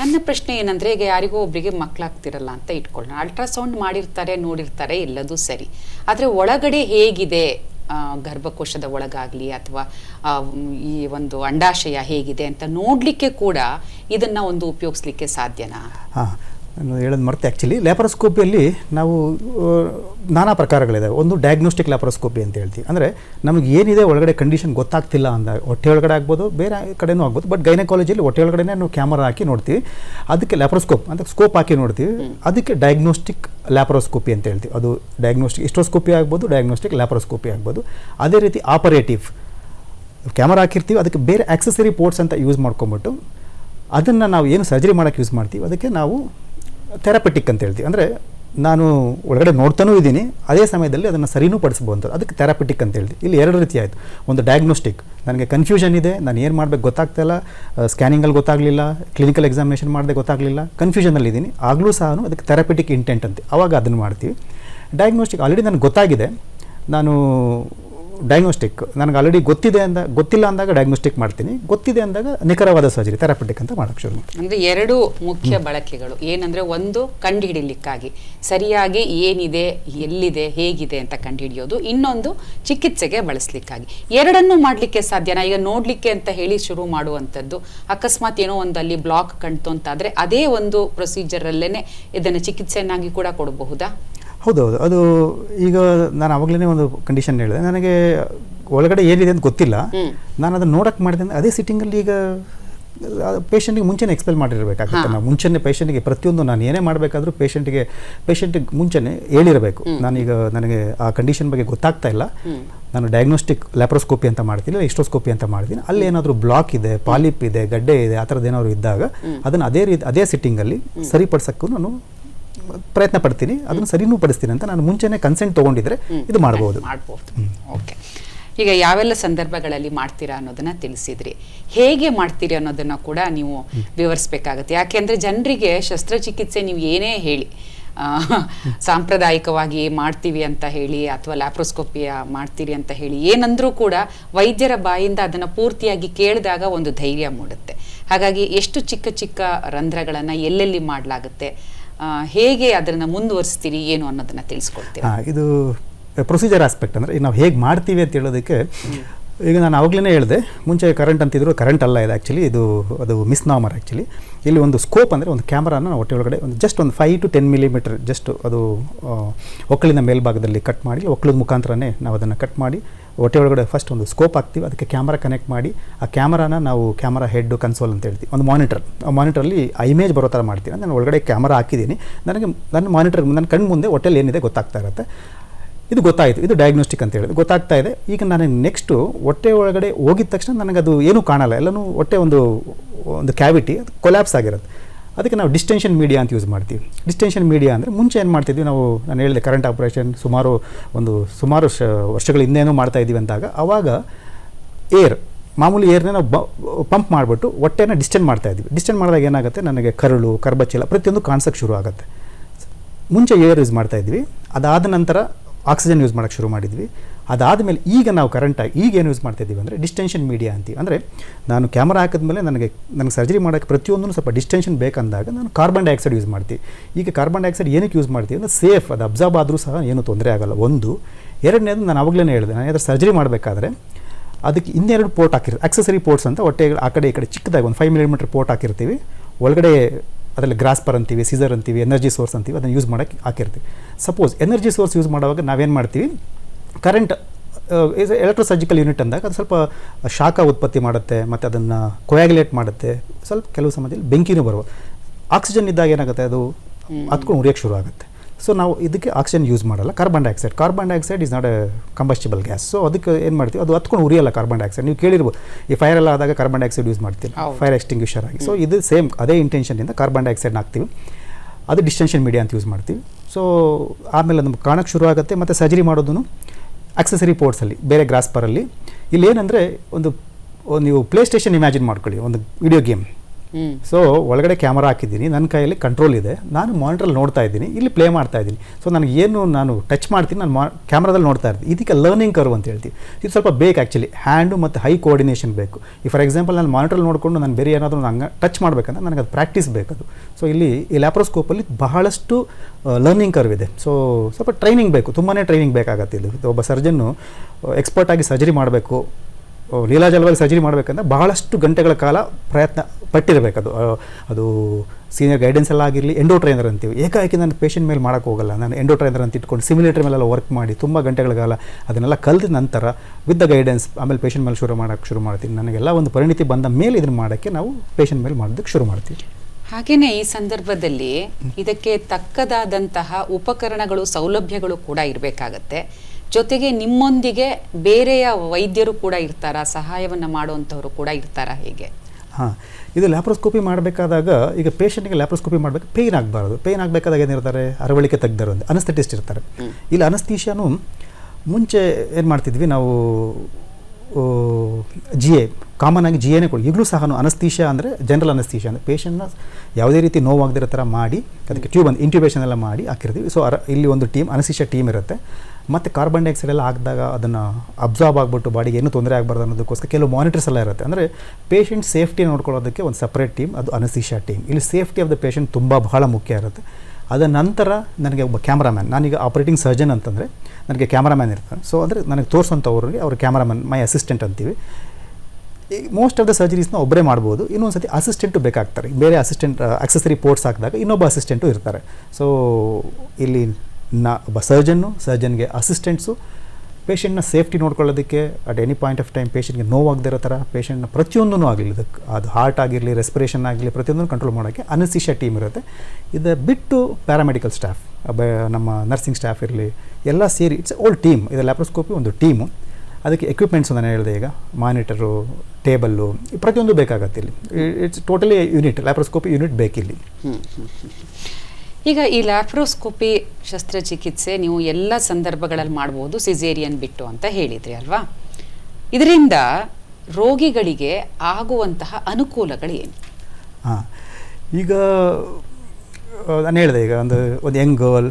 ನನ್ನ ಪ್ರಶ್ನೆ ಏನಂದ್ರೆ ಈಗ ಯಾರಿಗೋ ಒಬ್ರಿಗೆ ಮಕ್ಕಳಾಗ್ತಿರಲ್ಲ ಅಂತ ಇಟ್ಕೊಳ್ಳೋಣ. ಅಲ್ಟ್ರಾಸೌಂಡ್ ಮಾಡಿರ್ತಾರೆ ನೋಡಿರ್ತಾರೆ ಎಲ್ಲದೂ ಸರಿ. ಆದ್ರೆ ಒಳಗಡೆ ಹೇಗಿದೆ ಗರ್ಭಕೋಶದ ಒಳಗಾಗ್ಲಿ ಅಥವಾ ಈ ಒಂದು ಅಂಡಾಶಯ ಹೇಗಿದೆ ಅಂತ ನೋಡ್ಲಿಕ್ಕೆ ಕೂಡ ಇದನ್ನ ಒಂದು ಉಪಯೋಗಿಸ್ಲಿಕ್ಕೆ ಸಾಧ್ಯನಾ? ಹಾಂ ನಾನು ಹೇಳೋದು ಮರ್ತೆ ಆ್ಯಕ್ಚುಲಿ ಲ್ಯಾಪ್ರೋಸ್ಕೋಪಿಯಲ್ಲಿ ನಾವು ನಾನಾ ಪ್ರಕಾರಗಳಿದ್ದಾವೆ ಒಂದು ಡಯಾಗ್ನೋಸ್ಟಿಕ್ ಲ್ಯಾಪ್ರೋಸ್ಕೋಪಿ ಅಂತ ಹೇಳ್ತೀವಿ. ಅಂದರೆ ನಮಗೆ ಏನಿದೆ ಒಳಗಡೆ ಕಂಡೀಷನ್ ಗೊತ್ತಾಗ್ತಿಲ್ಲ ಅಂತ ಹೊಟ್ಟೆ ಒಳಗಡೆ ಆಗ್ಬೋದು ಬೇರೆ ಕಡೆನೂ ಆಗ್ಬೋದು ಬಟ್ ಗೈನಕಾಲಜಿಯಲ್ಲಿ ಹೊಟ್ಟೆ ಒಳಗಡೆ ನಾವು ಕ್ಯಾಮರಾ ಹಾಕಿ ನೋಡ್ತೀವಿ. ಅದಕ್ಕೆ ಲ್ಯಾಪ್ರೋಸ್ಕೋಪ್ ಅಂತ ಸ್ಕೋಪ್ ಹಾಕಿ ನೋಡ್ತೀವಿ. ಅದಕ್ಕೆ ಡಯಾಗ್ನೋಸ್ಟಿಕ್ ಲ್ಯಾಪ್ರೋಸ್ಕೋಪಿ ಅಂತ ಹೇಳ್ತೀವಿ. ಅದು ಡಯಾಗ್ನೋಸ್ಟಿಕ್ ಇಸ್ಟ್ರೋಸ್ಕೋಪಿ ಆಗ್ಬೋದು ಡಯಾಗ್ನೋಸ್ಟಿಕ್ ಲ್ಯಾಪ್ರೋಸ್ಕೋಪಿ ಆಗ್ಬೋದು. ಅದೇ ರೀತಿ ಆಪರೇಟಿವ್ ಕ್ಯಾಮರಾ ಹಾಕಿರ್ತೀವಿ ಅದಕ್ಕೆ ಬೇರೆ ಆಕ್ಸೆಸರಿ ಪೋರ್ಟ್ಸ್ ಅಂತ ಯೂಸ್ ಮಾಡ್ಕೊಂಬಿಟ್ಟು ಅದನ್ನು ನಾವು ಏನು ಸರ್ಜರಿ ಮಾಡೋಕ್ಕೆ ಯೂಸ್ ಮಾಡ್ತೀವಿ ಅದಕ್ಕೆ ನಾವು ಥೆರಪೆಟಿಕ್ ಅಂತ ಹೇಳ್ತೀವಿ. ಅಂದರೆ ನಾನು ಒಳಗಡೆ ನೋಡ್ತಾನೂ ಇದ್ದೀನಿ, ಅದೇ ಸಮಯದಲ್ಲಿ ಅದನ್ನು ಸರಿನೂ ಪಡಿಸ್ಬೋದು ಅದಕ್ಕೆ ಥೆರಪೆಟಿಕ್ ಅಂತ ಹೇಳ್ತೀವಿ. ಇಲ್ಲಿ ಎರಡು ರೀತಿ ಆಯಿತು. ಒಂದು ಡಯಾಗ್ನೋಸ್ಟಿಕ್ ನನಗೆ ಕನ್ಫ್ಯೂಷನ್ ಇದೆ, ನಾನು ಏನು ಮಾಡಬೇಕು ಗೊತ್ತಾಗ್ತಾ ಇಲ್ಲ ಸ್ಕ್ಯಾನಿಂಗಲ್ಲಿ ಗೊತ್ತಾಗಲಿಲ್ಲ ಕ್ಲಿನಿಕಲ್ ಎಕ್ಸಾಮಿನೇಷನ್ ಮಾಡಿದೆ ಗೊತ್ತಾಗಲಿಲ್ಲ ಕನ್ಫ್ಯೂಷನಲ್ಲಿದ್ದೀನಿ ಆಗಲೂ ಸಹ ಅದಕ್ಕೆ ಥೆರಪೆಟಿಕ್ ಇಂಟೆಂಟ್ ಅಂತ. ಅವಾಗ ಅದನ್ನು ಮಾಡ್ತೀವಿ. ಡಯಾಗ್ನೋಸ್ಟಿಕ್ ಆಲ್ರೆಡಿ ನನಗೆ ಗೊತ್ತಾಗಿದೆ. ನಾನು ಡಯಾಗ್ನೋಸ್ಟಿಕ್ ನನಗೆ ಆಲ್ರೆಡಿ ಗೊತ್ತಿದೆ ಅಂದ ಗೊತ್ತಿಲ್ಲ ಅಂದಾಗ ಡಯಾಗ್ನೋಸ್ಟಿಕ್ ಮಾಡ್ತೀನಿ. ಗೊತ್ತಿದೆ ಅಂದಾಗ ನಿಖರವಾದ ಸರ್ಜರಿ ಥೆರಪೆಟಿಕ್ ಅಂತ ಮಾಡೋಕ್ಕೆ ಶುರು ಮಾಡ್ತೀನಿ. ಅಂದರೆ ಎರಡು ಮುಖ್ಯ ಬಳಕೆಗಳು. ಏನಂದರೆ ಒಂದು ಕಂಡುಹಿಡಿಲಿಕ್ಕಾಗಿ. ಸರಿಯಾಗಿ ಏನಿದೆ ಎಲ್ಲಿದೆ ಹೇಗಿದೆ ಅಂತ ಕಂಡುಹಿಡಿಯೋದು. ಇನ್ನೊಂದು ಚಿಕಿತ್ಸೆಗೆ ಬಳಸಲಿಕ್ಕಾಗಿ. ಎರಡನ್ನೂ ಮಾಡಲಿಕ್ಕೆ ಸಾಧ್ಯನಾ? ಈಗ ನೋಡಲಿಕ್ಕೆ ಅಂತ ಹೇಳಿ ಶುರು ಮಾಡುವಂಥದ್ದು. ಅಕಸ್ಮಾತ್ ಏನೋ ಒಂದು ಅಲ್ಲಿ ಬ್ಲಾಕ್ ಕಂಡ್ತು ಅಂತಾದರೆ ಅದೇ ಒಂದು ಪ್ರೊಸೀಜರಲ್ಲೇ ಅಲ್ಲೇನೆ ಇದನ್ನು ಚಿಕಿತ್ಸೆಯನ್ನಾಗಿ ಕೂಡ ಕೊಡಬಹುದಾ? ಹೌದೌದು ಅದು ಈಗ ನಾನು ಅವಾಗಲೇ ಒಂದು ಕಂಡೀಷನ್ ಹೇಳಿದೆ. ನನಗೆ ಒಳಗಡೆ ಏನಿದೆ ಅಂತ ಗೊತ್ತಿಲ್ಲ. ನಾನು ಅದನ್ನು ನೋಡಕ್ಕೆ ಮಾಡಿದೆ ಅಂದ್ರೆ ಅದೇ ಸಿಟ್ಟಿಂಗಲ್ಲಿ ಈಗ ಪೇಷಂಟಿಗೆ ಮುಂಚೆನೇ ಎಕ್ಸ್ಪ್ಲೇನ್ ಮಾಡಿರಬೇಕಾಗುತ್ತೆ. ನಾವು ಮುಂಚೆನೇ ಪೇಷಂಟಿಗೆ ಪ್ರತಿಯೊಂದು ನಾನು ಏನೇ ಮಾಡಬೇಕಾದ್ರೂ ಪೇಷಂಟಿಗೆ ಪೇಷಂಟಿಗೆ ಮುಂಚೆನೇ ಹೇಳಿರಬೇಕು. ನಾನೀಗ ನನಗೆ ಆ ಕಂಡೀಷನ್ ಬಗ್ಗೆ ಗೊತ್ತಾಗ್ತಾ ಇಲ್ಲ. ನಾನು ಡಯಾಗ್ನೋಸ್ಟಿಕ್ ಲ್ಯಾಪ್ರೋಸ್ಕೋಪಿ ಅಂತ ಮಾಡ್ತೀನಿ ಇಲ್ಲ ಇಸ್ಟ್ರೋಸ್ಕೋಪಿ ಅಂತ ಮಾಡ್ತೀನಿ. ಅಲ್ಲಿ ಏನಾದರೂ ಬ್ಲಾಕ್ ಇದೆ ಪಾಲಿಪ್ ಇದೆ ಗಡ್ಡೆ ಇದೆ ಆ ಥರದ್ದು ಏನಾದ್ರು ಇದ್ದಾಗ ಅದನ್ನು ಅದೇ ರೀತಿ ಅದೇ ಸಿಟ್ಟಿಂಗಲ್ಲಿ ಸರಿಪಡಿಸೋಕ್ಕೂ ನಾನು ಪ್ರಯತ್ನ ಪಡ್ತೀನಿ ಅದನ್ನು ಸರಿನೂ ಪಡಿಸ್ತೀನಿ ಅಂತ ನಾನು ಮುಂಚೆನೇ ಕನ್ಸೆಂಟ್ ತೊಗೊಂಡಿದ್ರೆ ಇದು ಮಾಡ್ಬೋದು. ಮಾಡ್ಬೋದು. ಓಕೆ ಈಗ ಯಾವೆಲ್ಲ ಸಂದರ್ಭಗಳಲ್ಲಿ ಮಾಡ್ತೀರಾ ಅನ್ನೋದನ್ನ ತಿಳಿಸಿದ್ರಿ. ಹೇಗೆ ಮಾಡ್ತೀರಿ ಅನ್ನೋದನ್ನ ಕೂಡ ನೀವು ವಿವರಿಸ್ಬೇಕಾಗತ್ತೆ. ಯಾಕೆಂದ್ರೆ ಜನರಿಗೆ ಶಸ್ತ್ರಚಿಕಿತ್ಸೆ ನೀವು ಏನೇ ಹೇಳಿ ಸಾಂಪ್ರದಾಯಿಕವಾಗಿ ಮಾಡ್ತೀವಿ ಅಂತ ಹೇಳಿ ಅಥವಾ ಲ್ಯಾಪ್ರೋಸ್ಕೋಪಿಯ ಮಾಡ್ತೀರಿ ಅಂತ ಹೇಳಿ ಏನಂದ್ರೂ ಕೂಡ ವೈದ್ಯರ ಬಾಯಿಂದ ಅದನ್ನು ಪೂರ್ತಿಯಾಗಿ ಕೇಳಿದಾಗ ಒಂದು ಧೈರ್ಯ ಮೂಡುತ್ತೆ. ಹಾಗಾಗಿ ಎಷ್ಟು ಚಿಕ್ಕ ಚಿಕ್ಕ ರಂಧ್ರಗಳನ್ನು ಎಲ್ಲೆಲ್ಲಿ ಮಾಡಲಾಗುತ್ತೆ ಹೇಗೆ ಅದನ್ನು ಮುಂದುವರಿಸ್ತೀರಿ ಏನು ಅನ್ನೋದನ್ನು ತಿಳಿಸ್ಕೊಡ್ತೀವಿ ಹಾಂ ಇದು ಪ್ರೊಸೀಜರ್ ಆಸ್ಪೆಕ್ಟ್ ಅಂದರೆ ನಾವು ಹೇಗೆ ಮಾಡ್ತೀವಿ ಅಂತ ಹೇಳೋದಕ್ಕೆ ಈಗ ನಾನು ಆವಾಗಲೇ ಹೇಳಿದೆ ಮುಂಚೆ ಕರೆಂಟ್ ಅಂತಿದ್ರು ಕರೆಂಟ್ ಅಲ್ಲ ಇದು ಆ್ಯಕ್ಚುಲಿ ಇದು ಅದು ಮಿಸ್ ನಾಮರ್ ಆ್ಯಕ್ಚುಲಿ ಇಲ್ಲಿ ಒಂದು ಸ್ಕೋಪ್ ಅಂದರೆ ಒಂದು ಕ್ಯಾಮ್ರಾನ ನಾವು ಹೊಟ್ಟೆ ಒಳಗಡೆ ಒಂದು ಜಸ್ಟ್ ಒಂದು five to ten millimetre just ಅದು ಒಕ್ಕಲಿನ ಮೇಲ್ಭಾಗದಲ್ಲಿ ಕಟ್ ಮಾಡಿ ಒಕ್ಕಲದ ಮುಖಾಂತರನೇ ನಾವು ಅದನ್ನು ಕಟ್ ಮಾಡಿ ಹೊಟ್ಟೆ ಒಳಗಡೆ ಫಸ್ಟ್ ಒಂದು ಸ್ಕೋಪ್ ಹಾಕ್ತೀವಿ, ಅದಕ್ಕೆ ಕ್ಯಾಮ್ರಾ ಕನೆಕ್ಟ್ ಮಾಡಿ, ಆ ಕ್ಯಾಮ್ರಾನ ನಾವು ಕ್ಯಾಮ್ರಾ ಹೆಡ್ ಕನ್ಸೋಲ್ ಅಂತ ಹೇಳ್ತೀವಿ. ಒಂದು ಮಾನಿಟರ್ ಆ ಮಾನಿಟ್ರಲ್ಲಿ ಆ ಇಮೇಜ್ ಬರೋ ಥರ ಮಾಡ್ತೀನಿ ನಾನು ಒಳಗಡೆ ಕ್ಯಾಮ್ರಾ ಹಾಕಿದ್ದೀನಿ. ನನಗೆ ನನ್ನ ಮಾನಿಟರ್ ನನ್ನ ಕಣ್ಣು ಮುಂದೆ ಹೊಟ್ಟೆಲಿ ಏನಿದೆ ಗೊತ್ತಾಗ್ತಾ ಇರುತ್ತೆ. ಇದು ಗೊತ್ತಾಯಿತು. ಇದು ಡಯಾಗ್ನೋಸ್ಟಿಕ್ ಅಂತ ಹೇಳಿದ್ರೆ ಗೊತ್ತಾಗ್ತಾ ಇದೆ. ಈಗ ನಾನು ನೆಕ್ಸ್ಟು ಹೊಟ್ಟೆ ಒಳಗಡೆ ಹೋಗಿದ ತಕ್ಷಣ ನನಗದು ಏನೂ ಕಾಣಲ್ಲ. ಎಲ್ಲನೂ ಹೊಟ್ಟೆ ಒಂದು ಒಂದು ಕ್ಯಾವಿಟಿ ಅದು ಕೊಲ್ಯಾಪ್ಸ್ ಆಗಿರುತ್ತೆ. ಅದಕ್ಕೆ ನಾವು ಡಿಸ್ಟೆನ್ಷನ್ ಮೀಡಿಯಾ ಅಂತ ಯೂಸ್ ಮಾಡ್ತೀವಿ. ಡಿಸ್ಟೆನ್ಷನ್ ಮೀಡಿಯಾ ಅಂದರೆ ಮುಂಚೆ ಏನು ಮಾಡ್ತಿದ್ವಿ, ನಾವು ನಾನು ಹೇಳಿದೆ ಕರೆಂಟ್ ಆಪರೇಷನ್ ಸುಮಾರು ಒಂದು ಸುಮಾರು ಶ ವರ್ಷಗಳ ಹಿಂದೇನೋ ಮಾಡ್ತಾ ಇದ್ದೀವಿ ಅಂದಾಗ ಆವಾಗ ಏರ್ ಮಾಮೂಲಿ ಏರ್ನ ನಾವು ಪಂಪ್ ಮಾಡಿಬಿಟ್ಟು ಹೊಟ್ಟೆನ ಡಿಸ್ಟೆನ್ ಮಾಡ್ತಾ ಇದ್ವಿ. ಡಿಸ್ಟೆನ್ ಮಾಡಿದಾಗ ಏನಾಗುತ್ತೆ? ನನಗೆ ಕರಳು ಕರ್ಬಚ್ಚಿಲ್ಲ ಪ್ರತಿಯೊಂದು ಕಾಣಿಸೋಕ್ಕೆ ಶುರು ಆಗುತ್ತೆ. ಮುಂಚೆ ಏರ್ ಯೂಸ್ ಮಾಡ್ತಾ ಇದ್ವಿ. ಅದಾದ ನಂತರ ಆಕ್ಸಿಜನ್ ಯೂಸ್ ಮಾಡೋಕ್ಕೆ ಶುರು ಮಾಡಿದ್ವಿ. ಅದಾದಮೇಲೆ ಈಗ ನಾವು ಕರೆಂಟಾಗಿ ಈಗ ಏನು ಯೂಸ್ ಮಾಡ್ತಾ ಇದ್ದೀವಿ ಅಂದರೆ ಡಿಸ್ಟೆನ್ಷನ್ ಮೀಡಿಯಾ ಅಂತೀವಿ. ಅಂದರೆ ನಾನು ಕ್ಯಾಮ್ರಾ ಹಾಕಿದ್ಮೇಲೆ ನನಗೆ ನನಗೆ ಸರ್ಜರಿ ಮಾಡೋಕ್ಕೆ ಪ್ರತಿಯೊಂದೂ ಸ್ವಲ್ಪ ಡಿಸ್ಟೆನ್ಷನ್ ಬೇಕಂದಾಗ ನಾನು ಕಾರ್ಬನ್ ಡೈಆಕ್ಸೈಡ್ ಯೂಸ್ ಮಾಡ್ತೀವಿ. ಈಗ ಕಾರ್ಬನ್ ಡೈಆಕ್ಸೈಡ್ ಏನಕ್ಕೆ ಯೂಸ್ ಮಾಡ್ತೀವಿ ಅಂದರೆ ಸೇಫ್ ಅದು ಅಬ್ಸರ್ವ್ ಆದರೂ ಸಹ ಏನೂ ತೊಂದರೆ ಆಗೋಲ್ಲ. ಒಂದು, ಎರಡನೇದು ನಾನು ಅವಾಗಲೇ ಹೇಳಿದೆ, ನಾನು ಸರ್ಜರಿ ಮಾಡಬೇಕಾದ್ರೆ ಅದಕ್ಕೆ ಇನ್ನೆರಡು ಪೋರ್ಟ್ ಹಾಕಿರ್ತೀವಿ ಆಕ್ಸೆಸರಿ ಪೋರ್ಟ್ಸ್ ಅಂತ ಹೊಟ್ಟೆ, ಆ ಕಡೆ ಈ ಕಡೆ ಚಿಕ್ಕದಾಗಿ ಒಂದು ಫೈವ್ ಮಿಲಿಮೀಟರ್ ಪೋರ್ಟ್ ಹಾಕಿರ್ತೀವಿ. ಒಳಗಡೆ ಅದರಲ್ಲಿ ಗ್ರಾಸ್ಪರ್ ಅಂತೀವಿ ಸೀಸರ್ ಅಂತೀವಿ ಎನರ್ಜಿ ಸೋರ್ಸ್ ಅಂತೀವಿ, ಅದನ್ನು ಯೂಸ್ ಮಾಡೋಕ್ಕೆ ಹಾಕಿರ್ತೀವಿ. ಸಪೋಸ್ ಎನರ್ಜಿ ಸೋರ್ಸ್ ಯೂಸ್ ಮಾಡುವಾಗ ನಾವೇನು ಮಾಡ್ತೀವಿ? ಕರೆಂಟ್ ಎಲೆಕ್ಟ್ರೋಸರ್ಜಿಕಲ್ ಯೂನಿಟ್ ಅಂದಾಗ ಅದು ಸ್ವಲ್ಪ ಶಾಖ ಉತ್ಪತ್ತಿ ಮಾಡುತ್ತೆ ಮತ್ತು ಅದನ್ನು ಕೊಯಾಗ್ಯುಲೇಟ್ ಮಾಡುತ್ತೆ. ಸ್ವಲ್ಪ ಕೆಲವು ಸಮಯದಲ್ಲಿ ಬೆಂಕಿನೂ ಬರುವ ಆಕ್ಸಿಜನ್ ಇದ್ದಾಗ ಏನಾಗುತ್ತೆ ಅದು ಹತ್ಕೊಂಡು ಉರಿಯೋಕ್ಕೆ ಶುರು ಆಗುತ್ತೆ ಸೊ ನಾವು ಇದಕ್ಕೆ ಆಕ್ಸಿಜನ್ ಯೂಸ್ ಮಾಡಲ್ಲ. Carbon dioxide carbon dioxide is not a combustible gas so ಅದಕ್ಕೆ ಏನು ಮಾಡ್ತೀವಿ? ಅದು ಹತ್ಕೊಂಡು ಉರಿಯಲ್ಲ ಕಾರ್ಬನ್ ಡೈಆಕ್ಸೈಡ್ ನೀವು ಕೇಳಿರ್ಬೋದು ಈ ಫೈರ್ ಎಲ್ಲ ಆದಾಗ ಕಾರ್ಬನ್ ಡೈಆಕ್ಸೈಡ್ ಯೂಸ್ ಮಾಡ್ತೀವಿ ಫೈರ್ ಎಕ್ಸ್ಟಿಂಗ್ಯೂಷರ್ ಆಗಿ. ಸೊ ಇದು ಸೇಮ್ ಅದೇ ಇಂಟೆನ್ಷನಿಂದ ಕಾರ್ಬನ್ ಡೈಆಕ್ಸೈಡ್ನ ಹಾಕ್ತೀವಿ. ಅದು ಡಿಸ್ಟೆನ್ಷನ್ ಮೀಡಿಯಾ ಅಂತ ಯೂಸ್ ಮಾಡ್ತೀವಿ. ಸೊ ಆಮೇಲೆ ನಮ್ಗೆ ಕಾಣಕ್ಕೆ ಶುರು ಆಗುತ್ತೆ ಮತ್ತು ಸರ್ಜರಿ ಮಾಡೋದು ಅಕ್ಸೆಸರಿ ಪೋರ್ಟ್ಸಲ್ಲಿ ಬೇರೆ ಗ್ರಾಸ್ಪರಲ್ಲಿ ಇಲ್ಲಿ ಏನಂದರೆ ಒಂದು ನೀವು ಪ್ಲೇ ಸ್ಟೇಷನ್ ಇಮ್ಯಾಜಿನ್ ಮಾಡ್ಕೊಳ್ಳಿ, ಒಂದು ವಿಡಿಯೋ ಗೇಮ್ ಸೊ ಒಳಗಡೆ ಕ್ಯಾಮರಾ ಹಾಕಿದ್ದೀನಿ. ನನ್ನ ಕೈಯಲ್ಲಿ ಕಂಟ್ರೋಲ್ ಇದೆ. ನಾನು ಮಾನಿಟ್ರಲ್ಲಿ ನೋಡ್ತಾ ಇದ್ದೀನಿ. ಇಲ್ಲಿ ಪ್ಲೇ ಮಾಡ್ತಾ ಇದ್ದೀನಿ. ಸೊ ನನಗೆ ಏನು ನಾನು ಟಚ್ ಮಾಡ್ತೀನಿ, ನಾನು ಮಾ ಕ್ಯಾಮ್ರಾದಲ್ಲಿ ನೋಡ್ತಾ ಇರ್ತೀನಿ. ಇದಕ್ಕೆ ಲರ್ನಿಂಗ್ ಕರ್ವ್ ಅಂತ ಹೇಳ್ತೀವಿ. ಇದು ಸ್ವಲ್ಪ ಬೇಕು ಆ್ಯಕ್ಚುಲಿ ಹ್ಯಾಂಡು ಮತ್ತು ಹೈ ಕೋಆರ್ಡಿನೇಷನ್ ಬೇಕು. ಈ ಫಾರ್ ಎಕ್ಸಾಂಪಲ್ ನಾನು ಮಾನಿಟ್ರಲ್ಲಿ ನೋಡಿಕೊಂಡು ನಾನು ಬೇರೆ ಏನಾದರೂ ನಂಗೆ ಟಚ್ ಮಾಡಬೇಕಂದ್ರೆ ನನಗೆ ಅದು ಪ್ರಾಕ್ಟೀಸ್ ಬೇಕದು ಸೊ ಇಲ್ಲಿ ಈ ಲ್ಯಾಪ್ರೋಸ್ಕೋಪಲ್ಲಿ ಬಹಳಷ್ಟು ಲರ್ನಿಂಗ್ ಕರ್ವ್ ಇದೆ. ಸೊ ಸ್ವಲ್ಪ ಟ್ರೈನಿಂಗ್ ಬೇಕು. ತುಂಬಾ ಟ್ರೈನಿಂಗ್ ಬೇಕಾಗತ್ತೆ ಇದು. ಒಬ್ಬ ಸರ್ಜನ್ನು ಎಕ್ಸ್ಪರ್ಟ್ ಆಗಿ ಸರ್ಜರಿ ಮಾಡಬೇಕು. ಲೀಲಾಜಲವಾಗಿ ಸರ್ಜರಿ ಮಾಡಬೇಕಂದ್ರೆ ಬಹಳಷ್ಟು ಗಂಟೆಗಳ ಕಾಲ ಪ್ರಯತ್ನ ಪಟ್ಟಿರಬೇಕು ಅದು ಅದು ಸೀನಿಯರ್ ಗೈಡೆನ್ಸ್ ಎಲ್ಲ ಆಗಿರಲಿ ಎಂಡೋ ಟ್ರೈನರ್ ಅಂತೀವಿ. ಏಕಾಏಕಿ ನಾನು ಪೇಷಂಟ್ ಮೇಲೆ ಮಾಡೋಕ್ಕೆ ಹೋಗಲ್ಲ. ನಾನು ಎಂಡೋ ಟ್ರೈನರ್ ಅಂತ ಇಟ್ಕೊಂಡು ಸಿಮ್ಯುಲೇಟರ್ ಮೇಲೆಲ್ಲ ವರ್ಕ್ ಮಾಡಿ ತುಂಬ ಗಂಟೆಗಳ ಕಾಲ ಅದನ್ನೆಲ್ಲ ಕಲಿತ ನಂತರ ವಿತ್ ದ ಗೈಡೆನ್ಸ್ ಆಮೇಲೆ ಪೇಷಂಟ್ ಮೇಲೆ ಶುರು ಮಾಡೋಕ್ಕೆ ಶುರು ಮಾಡ್ತೀನಿ. ನನಗೆಲ್ಲ ಒಂದು ಪರಿಣಿತಿ ಬಂದ ಮೇಲೆ ಇದನ್ನು ಮಾಡೋಕ್ಕೆ ನಾವು ಪೇಷಂಟ್ ಮೇಲೆ ಮಾಡೋದಕ್ಕೆ ಶುರು ಮಾಡ್ತೀವಿ. ಹಾಗೆಯೇ ಈ ಸಂದರ್ಭದಲ್ಲಿ ಇದಕ್ಕೆ ತಕ್ಕದಾದಂತಹ ಉಪಕರಣಗಳು ಸೌಲಭ್ಯಗಳು ಕೂಡ ಇರಬೇಕಾಗತ್ತೆ. ಜೊತೆಗೆ ನಿಮ್ಮೊಂದಿಗೆ ಬೇರೆಯ ವೈದ್ಯರು ಕೂಡ ಇರ್ತಾರ ಸಹಾಯವನ್ನು ಮಾಡುವಂಥವರು ಕೂಡ ಇರ್ತಾರ ಹೇಗೆ. ಹಾಂ ಇದು ಲ್ಯಾಪ್ರೋಸ್ಕೋಪಿ ಮಾಡಬೇಕಾದಾಗ ಈಗ ಪೇಷಂಟ್ಗೆ ಲ್ಯಾಪ್ರೋಸ್ಕೋಪಿ ಮಾಡಬೇಕು ಪೇಯ್ನ್ ಆಗಬಾರ್ದು. ಪೇಯ್ನ್ ಆಗಬೇಕಾದಾಗ ಏನಿರ್ತಾರೆ ಅರವಳಿಕೆ ತೆಗ್ದರು ಅಂತ ಅನಸ್ಥೆಟಿಸ್ಟ್ ಇರ್ತಾರೆ. ಇಲ್ಲಿ ಅನಸ್ತೀಶಿಯಾನು ಮುಂಚೆ ಏನು ಮಾಡ್ತಿದ್ವಿ ನಾವು ಜಿ ಎ ಕಾಮನ್ ಆಗಿ ಜಿ ಎನೇ ಕೊಡಿ. ಈಗಲೂ ಸಹ ಅನಸ್ತೀಶ ಅಂದರೆ ಜನರಲ್ ಅನಸ್ತೀಶ ಅಂದರೆ ಪೇಷಂಟ್ನ ಯಾವುದೇ ರೀತಿ ನೋವಾಗದಿರೋ ಥರ ಮಾಡಿ, ಅದಕ್ಕೆ ಟ್ಯೂಬ್ ಒಂದು ಇಂಟ್ಯೂಬೇಷನ್ ಎಲ್ಲ ಮಾಡಿ ಹಾಕಿರ್ತೀವಿ. ಸೊ ಇಲ್ಲಿ ಒಂದು ಟೀಮ್ ಅನಸ್ತೀಶಾ ಟೀಮ್ ಇರುತ್ತೆ. ಮತ್ತು ಕಾರ್ಬನ್ ಡೈಆಕ್ಸೈಡ್ ಎಲ್ಲ ಹಾಕಿದಾಗ ಅದನ್ನು ಅಬ್ಸಾರ್ಬ್ ಆಗಿಬಿಟ್ಟು ಬಾಡಿಗೆ ಏನೂ ತೊಂದರೆ ಆಗಬಾರ್ದು ಅನ್ನೋದಕ್ಕೋಸ್ಕರ ಕೆಲವು ಮಾನಿಟರ್ಸ್ ಎಲ್ಲ ಇರುತ್ತೆ. ಅಂದರೆ ಪೇಷಂಟ್ ಸೇಫ್ಟಿ ನೋಡ್ಕೊಳ್ಳೋದಕ್ಕೆ ಒಂದು ಸಪ್ರೇಟ್ ಟೀಮ್ ಅದು ಅನಸ್ತೀಶಾ ಟೀಮ್ ಇಲ್ಲಿ ಸೇಫ್ಟಿ ಆಫ್ ದ ಪೇಷಂಟ್ ತುಂಬ ಬಹಳ ಮುಖ್ಯ ಇರುತ್ತೆ. ಅದರ ನಂತರ ನನಗೆ ಒಬ್ಬ ಕ್ಯಾಮ್ರಾಮ್ಯಾನ್ ನಾನೀಗ ಆಪ್ರೇಟಿಂಗ್ ಸರ್ಜನ್ ಅಂತಂದರೆ, ನನಗೆ ಕ್ಯಾಮ್ರಾಮ್ಯಾನ್ ಇರ್ತಾನೆ. ಸೊ ಅಂದರೆ ನನಗೆ ತೋರಿಸೋಂಥವ್ರಿಗೆ ಅವ್ರ ಕ್ಯಾಮ್ರಾಮ್ಯಾನ್ ಮೈ ಅಸಿಸ್ಟೆಂಟ್ ಅಂತೀವಿ. ಮೋಸ್ಟ್ ಆಫ್ ದ ಸರ್ಜರೀಸ್ನ ಒಬ್ಬರೇ ಮಾಡ್ಬೋದು. ಇನ್ನೊಂದು ಸತಿ ಅಸಿಸ್ಟೆಂಟು ಬೇಕಾಗ್ತಾರೆ. ಬೇರೆ ಅಸಿಸ್ಟೆಂಟ್ ಅಕ್ಸೆಸರಿ ಪೋರ್ಟ್ಸ್ ಹಾಕಿದಾಗ ಇನ್ನೊಬ್ಬ ಅಸಿಸ್ಟೆಂಟು ಇರ್ತಾರೆ. ಸೊ ಇಲ್ಲಿ ನಾ, ಒಬ್ಬ ಸರ್ಜನ್ನು ಸರ್ಜನ್ಗೆ ಅಸಿಸ್ಟೆಂಟ್ಸು ಪೇಷೆಂಟ್ನ safety ನೋಡ್ಕೊಳ್ಳೋದಕ್ಕೆ at any point of time ಪೇಷೆಂಟ್ಗೆ ನೋವಾಗದೇ ಇರೋ ಥರ ಪೇಷೆಂಟ್ನ ಪ್ರತಿಯೊಂದೂ ಆಗಲಿ ಅದಕ್ಕೆ ಅದು ಹಾರ್ಟ್ ಆಗಿರಲಿ ರೆಸ್ಪಿರೇಷನ್ ಆಗಲಿ, ಪ್ರತಿಯೊಂದನ್ನು ಕಂಟ್ರೋಲ್ ಮಾಡೋಕ್ಕೆ ಅನಸಿಷಾ ಟೀಮ್ ಇರುತ್ತೆ. ಇದು ಬಿಟ್ಟು ಪ್ಯಾರಾಮೆಡಿಕಲ್ ಸ್ಟಾಫ್ ನಮ್ಮ ನರ್ಸಿಂಗ್ ಸ್ಟಾಫ್ ಇರಲಿ, ಎಲ್ಲ ಸೇರಿ ಇಟ್ಸ್ ಓಲ್ಡ್ ಟೀಮ್ ಇದು ಲ್ಯಾಪ್ರೋಸ್ಕೋಪಿ ಒಂದು ಟೀಮು ಅದಕ್ಕೆ ಎಕ್ವಿಪ್ಮೆಂಟ್ಸ್ ನಾನು ಹೇಳಿದೆ ಈಗ ಮಾನಿಟರು ಟೇಬಲ್ಲು ಪ್ರತಿಯೊಂದು ಬೇಕಾಗತ್ತೆ ಇಲ್ಲಿ. It's totally unit laparoscopy unit ಬೇಕಿಲ್ಲಿ. ಈಗ ಈ ಲ್ಯಾಪ್ರೋಸ್ಕೋಪಿ ಶಸ್ತ್ರಚಿಕಿತ್ಸೆ ನೀವು ಎಲ್ಲ ಸಂದರ್ಭಗಳಲ್ಲಿ ಮಾಡ್ಬೋದು ಸಿಸೇರಿಯನ್ ಬಿಟ್ಟು ಅಂತ ಹೇಳಿದ್ರಿ ಅಲ್ವಾ? ಇದರಿಂದ ರೋಗಿಗಳಿಗೆ ಆಗುವಂತಹ ಅನುಕೂಲಗಳೇನು ಹಾಂ ಈಗ ನಾನು ಹೇಳಿದೆ ಈಗ ಒಂದು ಒಂದು ಯಂಗ್ ಗರ್ಲ್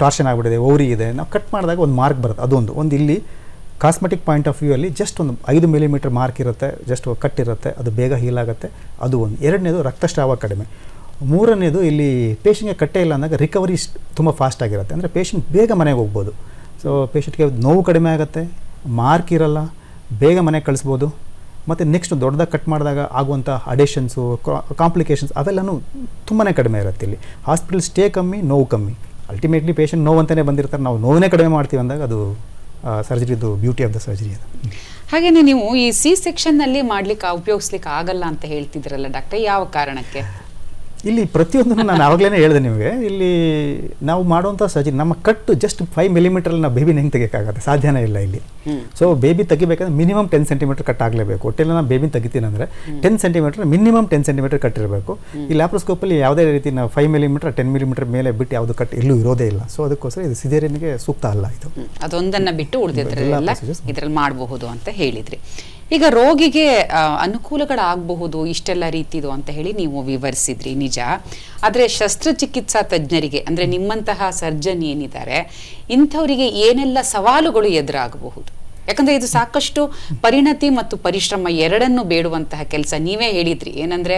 ಟಾರ್ಷನ್ ಆಗಿಬಿಟ್ಟಿದೆ ಓರಿ ಇದೆ ನಾವು ಕಟ್ ಮಾಡಿದಾಗ ಒಂದು ಮಾರ್ಕ್ ಬರುತ್ತೆ ಅದೊಂದು. ಒಂದು ಇಲ್ಲಿ ಕಾಸ್ಮೆಟಿಕ್ ಪಾಯಿಂಟ್ ಆಫ್ ವ್ಯೂ ಅಲ್ಲಿ ಜಸ್ಟ್ ಒಂದು ಐದು ಮಿಲಿಮೀಟರ್ ಮಾರ್ಕ್ ಇರುತ್ತೆ ಜಸ್ಟ್ ಕಟ್ ಇರುತ್ತೆ, ಅದು ಬೇಗ ಹೀಲ್ ಆಗುತ್ತೆ. ಅದು ಒಂದು. ಎರಡನೇದು ರಕ್ತಸ್ರಾವ ಕಡಿಮೆ. ಮೂರನೇದು ಇಲ್ಲಿ ಪೇಷಂಟ್ಗೆ ಕಟ್ಟೆ ಇಲ್ಲ ಅಂದಾಗ ರಿಕವರಿ ತುಂಬ ಫಾಸ್ಟ್ ಆಗಿರುತ್ತೆ. ಅಂದರೆ ಪೇಷಂಟ್ ಬೇಗ ಮನೆಗೆ ಹೋಗ್ಬೋದು. ಸೊ ಪೇಷಂಟ್ಗೆ ನೋವು ಕಡಿಮೆ ಆಗುತ್ತೆ ಮಾರ್ಕ್ ಇರಲ್ಲ, ಬೇಗ ಮನೆಗೆ ಕಳಿಸ್ಬೋದು. ಮತ್ತು ನೆಕ್ಸ್ಟ್ ದೊಡ್ಡದಾಗಿ ಕಟ್ ಮಾಡಿದಾಗ ಆಗುವಂಥ ಅಡೇಷನ್ಸು ಕಾಂಪ್ಲಿಕೇಶನ್ಸ್ ಅವೆಲ್ಲನೂ ತುಂಬಾ ಕಡಿಮೆ ಇರುತ್ತೆ ಇಲ್ಲಿ. ಹಾಸ್ಪಿಟಲ್ ಸ್ಟೇ ಕಮ್ಮಿ, ನೋವು ಕಮ್ಮಿ. ಅಲ್ಟಿಮೇಟ್ಲಿ ಪೇಷಂಟ್ ನೋವು ಅಂತಲೇ ಬಂದಿರ್ತಾರೆ. ನಾವು ನೋವನ್ನೇ ಕಡಿಮೆ ಮಾಡ್ತೀವಿ ಅಂದಾಗ ಅದು ಸರ್ಜರಿದು ಬ್ಯೂಟಿ ಆಫ್ ದ ಸರ್ಜರಿ ಅದು. ಹಾಗೆಯೇ ನೀವು ಈ ಸಿ ಸೆಕ್ಷನ್ನಲ್ಲಿ ಮಾಡ್ಲಿಕ್ಕೆ ಉಪಯೋಗಿಸ್ಲಿಕ್ಕೆ ಆಗಲ್ಲ ಅಂತ ಹೇಳ್ತಿದ್ರಲ್ಲ ಡಾಕ್ಟರ್, ಯಾವ ಕಾರಣಕ್ಕೆ? ಇಲ್ಲಿ ಪ್ರತಿಯೊಂದನ್ನು ನಾನು ಆವಾಗಲೇ ಹೇಳಿದೆ ನಿಮಗೆ. ಇಲ್ಲಿ ನಾವು ಮಾಡುವಂಥ ಸಜಿ ನಮ್ಮ ಕಟ್ಟು ಜಸ್ಟ್ ಫೈವ್ ಮಿಲಿಮೀಟ್ರಲ್ಲಿ ನಾವು ಬೇಬಿನ ಹೆಂಗೆ ತೆಗಿಯೋಕ್ಕಾಗತ್ತೆ? ಸಾಧ್ಯನೇ ಇಲ್ಲ ಇಲ್ಲಿ. ಸೊ ಬೇಬಿ ತೆಗಿಬೇಕಂದ್ರೆ ಮಿನಿಮಮ್ ಟೆನ್ ಸೆಂಟಿಮೀಟರ್ ಕಟ್ ಆಗಲೇಬೇಕು. ಒಟ್ಟೆಲ್ಲ ನಾನು ಬೇಬಿನ ತೆಗಿತೀನಿ ಅಂದರೆ ten centimetre minimum ten centimetre ಕಟ್ಟಿರಬೇಕು ಈ ಲ್ಯಾಪ್ರೋಸ್ಕೋಪಲ್ಲಿ ಯಾವುದೇ ರೀತಿ ನಾವು ಫೈವ್ ಮಿಲಿಮೀಟರ್ ಟೆನ್ ಮಿಲಿಮೀಟರ್ ಮೇಲೆ ಬಿಟ್ಟು ಯಾವುದು ಕಟ್ ಎಲ್ಲೂ ಇರೋದೇ ಇಲ್ಲ. ಸೊ ಅದಕ್ಕೋಸ್ಕರ ಇದು ಸಿದೇರಿಯನ್ಗೆ ಸೂಕ್ತ ಅಲ್ಲ ಇದು. ಅದೊಂದನ್ನು ಬಿಟ್ಟು ಉಳಿದಿದ್ರೆಲ್ಲ ಇದ್ರಲ್ಲಿ ಮಾಡಬಹುದು ಅಂತ ಹೇಳಿದ್ರಿ. ಈಗ ರೋಗಿಗೆ ಅನುಕೂಲಗಳಾಗಬಹುದು, ಇಷ್ಟೆಲ್ಲ ರೀತಿದು ಅಂತ ಹೇಳಿ ನೀವು ವಿವರಿಸಿದ್ರಿ, ನಿಜ. ಆದರೆ ಶಸ್ತ್ರಚಿಕಿತ್ಸಾ ತಜ್ಞರಿಗೆ, ಅಂದರೆ ನಿಮ್ಮಂತಹ ಸರ್ಜನ್ ಏನಿದ್ದಾರೆ, ಇಂಥವರಿಗೆ ಏನೆಲ್ಲ ಸವಾಲುಗಳು ಎದುರಾಗಬಹುದು? ಯಾಕಂದ್ರೆ ಇದು ಸಾಕಷ್ಟು ಪರಿಣತಿ ಮತ್ತು ಪರಿಶ್ರಮ ಎರಡನ್ನು ಬೇಡುವಂತಹ ಕೆಲಸ ನೀವೇ ಹೇಳಿದ್ರಿ. ಏನಂದ್ರೆ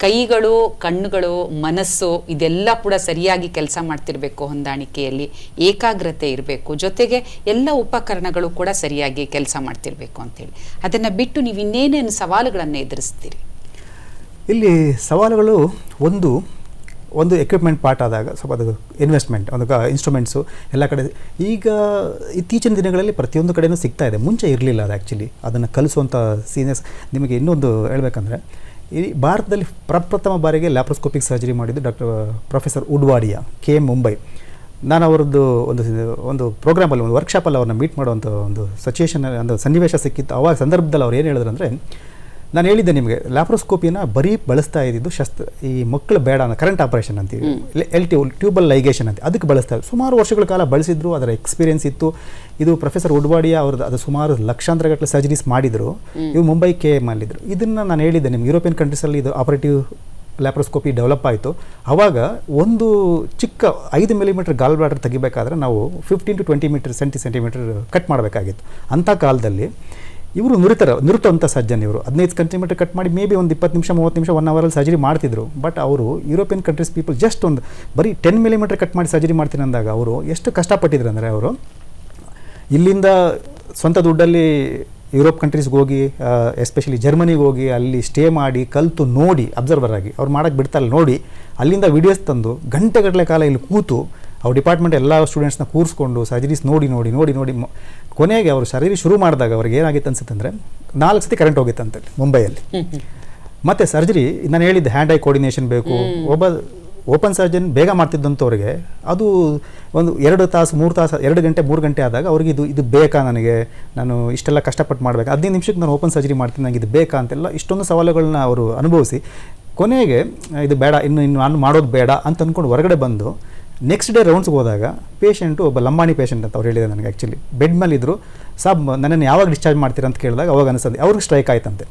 ಕೈಗಳು, ಕಣ್ಣುಗಳು, ಮನಸ್ಸು, ಇದೆಲ್ಲ ಕೂಡ ಸರಿಯಾಗಿ ಕೆಲಸ ಮಾಡ್ತಿರ್ಬೇಕು ಹೊಂದಾಣಿಕೆಯಲ್ಲಿ. ಏಕಾಗ್ರತೆ ಇರಬೇಕು. ಜೊತೆಗೆ ಎಲ್ಲ ಉಪಕರಣಗಳು ಕೂಡ ಸರಿಯಾಗಿ ಕೆಲಸ ಮಾಡ್ತಿರ್ಬೇಕು ಅಂತೇಳಿ. ಅದನ್ನು ಬಿಟ್ಟು ನೀವು ಇನ್ನೇನೇನು ಸವಾಲುಗಳನ್ನು ಎದುರಿಸ್ತೀರಿ? ಇಲ್ಲಿ ಸವಾಲುಗಳು ಒಂದು ಒಂದು ಎಕ್ವಿಪ್ಮೆಂಟ್ ಪಾರ್ಟ್ ಆದಾಗ, ಸ್ವಲ್ಪ ಅದು ಇನ್ವೆಸ್ಟ್ಮೆಂಟ್ ಒಂದು ಇನ್ಸ್ಟ್ರೂಮೆಂಟ್ಸು ಎಲ್ಲ ಕಡೆ. ಈಗ ಇತ್ತೀಚಿನ ದಿನಗಳಲ್ಲಿ ಪ್ರತಿಯೊಂದು ಕಡೆಯೂ ಸಿಗ್ತಾ ಇದೆ. ಮುಂಚೆ ಇರಲಿಲ್ಲ ಅದು ಆ್ಯಕ್ಚುಲಿ ಅದನ್ನು ಕಲಿಸುವಂಥ ಸೀನಿಯರ್ಸ್ ನಿಮಗೆ ಇನ್ನೊಂದು ಹೇಳ್ಬೇಕಂದ್ರೆ ಈ ಭಾರತದಲ್ಲಿ ಪ್ರಪ್ರಥಮ ಬಾರಿಗೆ ಲ್ಯಾಪ್ರೋಸ್ಕೋಪಿಕ್ ಸರ್ಜರಿ ಮಾಡಿದ್ದು doctor professor Udwadia, K M Mumbai. ನಾನು ಅವರದ್ದು ಒಂದು ಒಂದು ಪ್ರೋಗ್ರಾಮಲ್ಲಿ, ಒಂದು ವರ್ಕ್ಶಾಪಲ್ಲಿ ಅವ್ರನ್ನ ಮೀಟ್ ಮಾಡುವಂಥ ಒಂದು ಸಿಚುವೇಶನ್ ಒಂದು ಸನ್ನಿವೇಶ ಸಿಕ್ಕಿತ್ತು. ಆವಾಗ ಸಂದರ್ಭದಲ್ಲಿ ಅವ್ರು ಏನು ಹೇಳಿದ್ರು ಅಂದರೆ ನಾನು ಹೇಳಿದ್ದೆ ನಿಮಗೆ ಲ್ಯಾಪ್ರೋಸ್ಕೋಪಿನ ಬರೀ ಬಳಸ್ತಾ ಇದ್ದಿದ್ದು ಶಸ್ತ್ರ ಈ ಮಕ್ಕಳು ಬೇಡ ಅನ್ನೋ ಕರೆಂಟ್ ಆಪರೇಷನ್ ಅಂತೀವಿ. ಎಲ್ ಟಿ ಟ್ಯೂಬಲ್ ಲೈಗೇಷನ್ ಅಂತ ಅದಕ್ಕೆ ಬಳಸ್ತಾ ಇದ್ರು ಸುಮಾರು ವರ್ಷಗಳ ಕಾಲ ಬಳಸಿದ್ರು ಅದರ ಎಕ್ಸ್ಪೀರಿಯನ್ಸ್ ಇತ್ತು. ಇದು ಪ್ರೊಫೆಸರ್ ಉಡ್ವಾಡಿಯಾ ಅವ್ರದ್ದು ಅದು ಸುಮಾರು ಲಕ್ಷಾಂತರ ಗಟ್ಟಲೆ ಸರ್ಜರೀಸ್ ಮಾಡಿದ್ರು. ಇವು ಮುಂಬೈ ಕೆ ಎಂ ಅಲ್ಲಿದ್ದರು ಇದನ್ನು ನಾನು ಹೇಳಿದ್ದೆ ನಿಮ್ಗೆ ಯುರೋಪಿಯನ್ ಕಂಟ್ರೀಸಲ್ಲಿ ಇದು ಆಪರೇಟಿವ್ ಲ್ಯಾಪ್ರೋಸ್ಕೋಪಿ ಡೆವಲಪ್ ಆಯಿತು. ಆವಾಗ ಒಂದು ಚಿಕ್ಕ ಐದು ಮಿಲಿಮೀಟರ್ ಗಾಲ್ ಬ್ಲಾಡರ್ ತೆಗಿಬೇಕಾದ್ರೆ ನಾವು fifteen to twenty metre centi centimetre cut ಮಾಡಬೇಕಾಗಿತ್ತು. ಅಂಥ ಕಾಲದಲ್ಲಿ ಇವರು ನುರಿತರ ನುರಿತಂಥ ಸರ್ಜನ್ ಇವರು. ಹದಿನೈದು ಸೆಂಟಿಮೀಟರ್ ಕಟ್ ಮಾಡಿ ಮೇ ಬಿ ಒಂದು ಇಪ್ಪತ್ತು ನಿಮಿಷ, ಮೂವತ್ತು ನಿಮಿಷ ಒನ್ ಅವರಲ್ಲಿ ಸರ್ಜರಿ ಮಾಡ್ತಿದ್ರು. ಬಟ್ ಅವರು ಯುರೋಪಿಯನ್ ಕಂಟ್ರೀಸ್ ಪೀಪಲ್ ಜಸ್ಟ್ ಒಂದು ಬರೀ ಟೆನ್ ಮಿಲಿಮೀಟರ್ ಕಟ್ ಮಾಡಿ ಸರ್ಜರಿ ಮಾಡ್ತೀನಿ ಅಂದಾಗ ಅವರು ಎಷ್ಟು ಕಷ್ಟಪಟ್ಟಿದ್ರು ಅಂದರೆ ಅವರು, ಇಲ್ಲಿಂದ ಸ್ವಂತ ದುಡ್ಡಲ್ಲಿ ಯುರೋಪ್ ಕಂಟ್ರೀಸ್ಗೆ ಹೋಗಿ ಎಸ್ಪೆಷಲಿ ಜರ್ಮನಿಗೆ ಹೋಗಿ ಅಲ್ಲಿ ಸ್ಟೇ ಮಾಡಿ, ಕಲಿತು ನೋಡಿ ಅಬ್ಸರ್ವರ್ ಆಗಿ. ಅವ್ರು ಮಾಡೋಕ್ಕೆ ಬಿಡ್ತಾರಲ್ಲ ನೋಡಿ, ಅಲ್ಲಿಂದ ವಿಡಿಯೋಸ್ ತಂದು ಗಂಟೆಗಟ್ಟಲೆ ಕಾಲ ಇಲ್ಲಿ ಕೂತು ಅವ್ರ ಡಿಪಾರ್ಟ್ಮೆಂಟ್ ಎಲ್ಲ ಸ್ಟೂಡೆಂಟ್ಸ್ನ ಕೂರಿಸ್ಕೊಂಡು ಸರ್ಜರೀಸ್ ನೋಡಿ ನೋಡಿ ನೋಡಿ ನೋಡಿ ಕೊನೆಗೆ ಅವರು ಸರ್ಜರಿ ಶುರು ಮಾಡಿದಾಗ ಅವ್ರಿಗೆ ಏನಾಗಿತ್ತು ಅನ್ಸುತ್ತಂದರೆ ನಾಲ್ಕು ಸತಿ ಕರೆಂಟ್ ಹೋಗಿತ್ತಂತೆ ಮುಂಬೈಯಲ್ಲಿ. ಮತ್ತೆ ಸರ್ಜರಿ ನಾನು ಹೇಳಿದ್ದೆ ಹ್ಯಾಂಡ್ ಐ ಕೋರ್ಡಿನೇಷನ್ ಬೇಕು. ಒಬ್ಬ ಓಪನ್ ಸರ್ಜನ್ ಬೇಗ ಮಾಡ್ತಿದ್ದಂಥವ್ರಿಗೆ ಅದು ಒಂದು ಎರಡು ತಾಸು ಮೂರು ತಾಸು ಎರಡು ಗಂಟೆ ಮೂರು ಗಂಟೆ ಆದಾಗ ಅವ್ರಿಗೆ ಇದು ಇದು ಬೇಕಾ ನನಗೆ? ನಾನು ಇಷ್ಟೆಲ್ಲ ಕಷ್ಟಪಟ್ಟು ಮಾಡಬೇಕು. ಹದಿನೈದು ನಿಮಿಷಕ್ಕೆ ನಾನು ಓಪನ್ ಸರ್ಜರಿ ಮಾಡ್ತೀನಿ ನನಗೆ ಇದು ಬೇಕಾ ಅಂತೆಲ್ಲ ಇಷ್ಟೊಂದು ಸವಾಲುಗಳನ್ನ ಅವರು ಅನುಭವಿಸಿ ಕೊನೆಗೆ ಇದು ಬೇಡ ಇನ್ನು ಇನ್ನು ನಾನು ಮಾಡೋದು ಬೇಡ ಅಂತ ಅಂದ್ಕೊಂಡು ಹೊರಗಡೆ ಬಂದು ನೆಕ್ಸ್ಟ್ ಡೇ ರೌಂಡ್ಸ್ಗೆ ಹೋದಾಗ ಪೇಷಂಟು ಒಬ್ಬ ಲಂಬಾಣಿ ಪೇಷಂಟ್ ಅಂತ ಅವ್ರು ಹೇಳಿದೆ ನನಗೆ ಆ್ಯಕ್ಚುಲಿ ಬೆಡ್ ಮೇಲೆ ಇದ್ರು ಸಾಬ್ ನನ್ನನ್ನು ಯಾವಾಗ ಡಿಸ್ಚಾರ್ಜ್ ಮಾಡ್ತೀರಾ ಅಂತ ಕೇಳಿದಾಗ ಅವಾಗ ಅನಿಸ್ತದೆ ಅವ್ರಿಗೆ ಸ್ಟ್ರೈಕ್ ಆಯ್ತಂತೆ.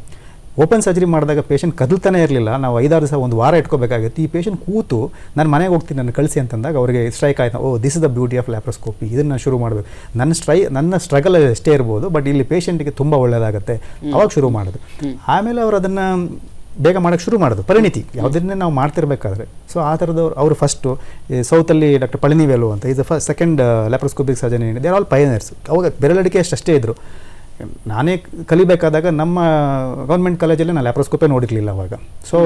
ಓಪನ್ ಸರ್ಜರಿ ಮಾಡಿದಾಗ ಪೇಷಂಟ್ ಕದಲ್ತಾನೆ ಇರಲಿಲ್ಲ. ನಾವು ಐದಾರು ದಿವಸ ಒಂದು ವಾರ ಇಟ್ಕೋಬೇಕಾಗಿತ್ತು. ಈ ಪೇಷಂಟ್ ಕೂತು ನಾನು ಮನೆಗೆ ಹೋಗ್ತೀನಿ ನನ್ನ ಕಳಿಸಿ ಅಂತಂದಾಗ ಅವರಿಗೆ ಸ್ಟ್ರೈಕ್ ಆಯ್ತು. ಓ this is the beauty of laparoscopy ಇದನ್ನು ನಾನು ಶುರು ಮಾಡಬೇಕು. ನನ್ನ ಸ್ಟ್ರೈ ನನ್ನ ಸ್ಟ್ರಗಲ್ ಅಷ್ಟೇ ಇರ್ಬೋದು ಬಟ್ ಇಲ್ಲಿ ಪೇಷಂಟಿಗೆ ತುಂಬ ಒಳ್ಳೆಯದಾಗುತ್ತೆ ಅವಾಗ ಶುರು ಮಾಡೋದು ಆಮೇಲೆ ಅವರು ಅದನ್ನು ಬೇಗ ಮಾಡೋಕ್ಕೆ ಶುರು ಮಾಡೋದು ಪರಿಣಿತಿ. ಯಾವುದನ್ನೇ ನಾವು ಮಾಡ್ತಿರ್ಬೇಕಾದ್ರೆ. ಸೊ ಆ ಥರದವ್ರು ಅವರು ಫಸ್ಟು ಸೌತಲ್ಲಿ ಡಾಕ್ಟರ್ ಪಳನಿವೆಲು ಅಂತ is first second laparoscopic surgeon ಏನಿದೆ ಆಲ್ ಪಯನರ್ಸ್ ಅವಾಗ ಬೆರಳಡಿಕೆ ಅಷ್ಟೇ ಇದ್ದರು ನಾನೇ ಕಲಿಬೇಕಾದಾಗ ನಮ್ಮ ಗೌರ್ಮೆಂಟ್ ಕಾಲೇಜಲ್ಲಿ ನಾನು ಲ್ಯಾಪ್ರೋಸ್ಕೋಪೇ ನೋಡಿರಲಿಲ್ಲ ಅವಾಗ. ಸೊ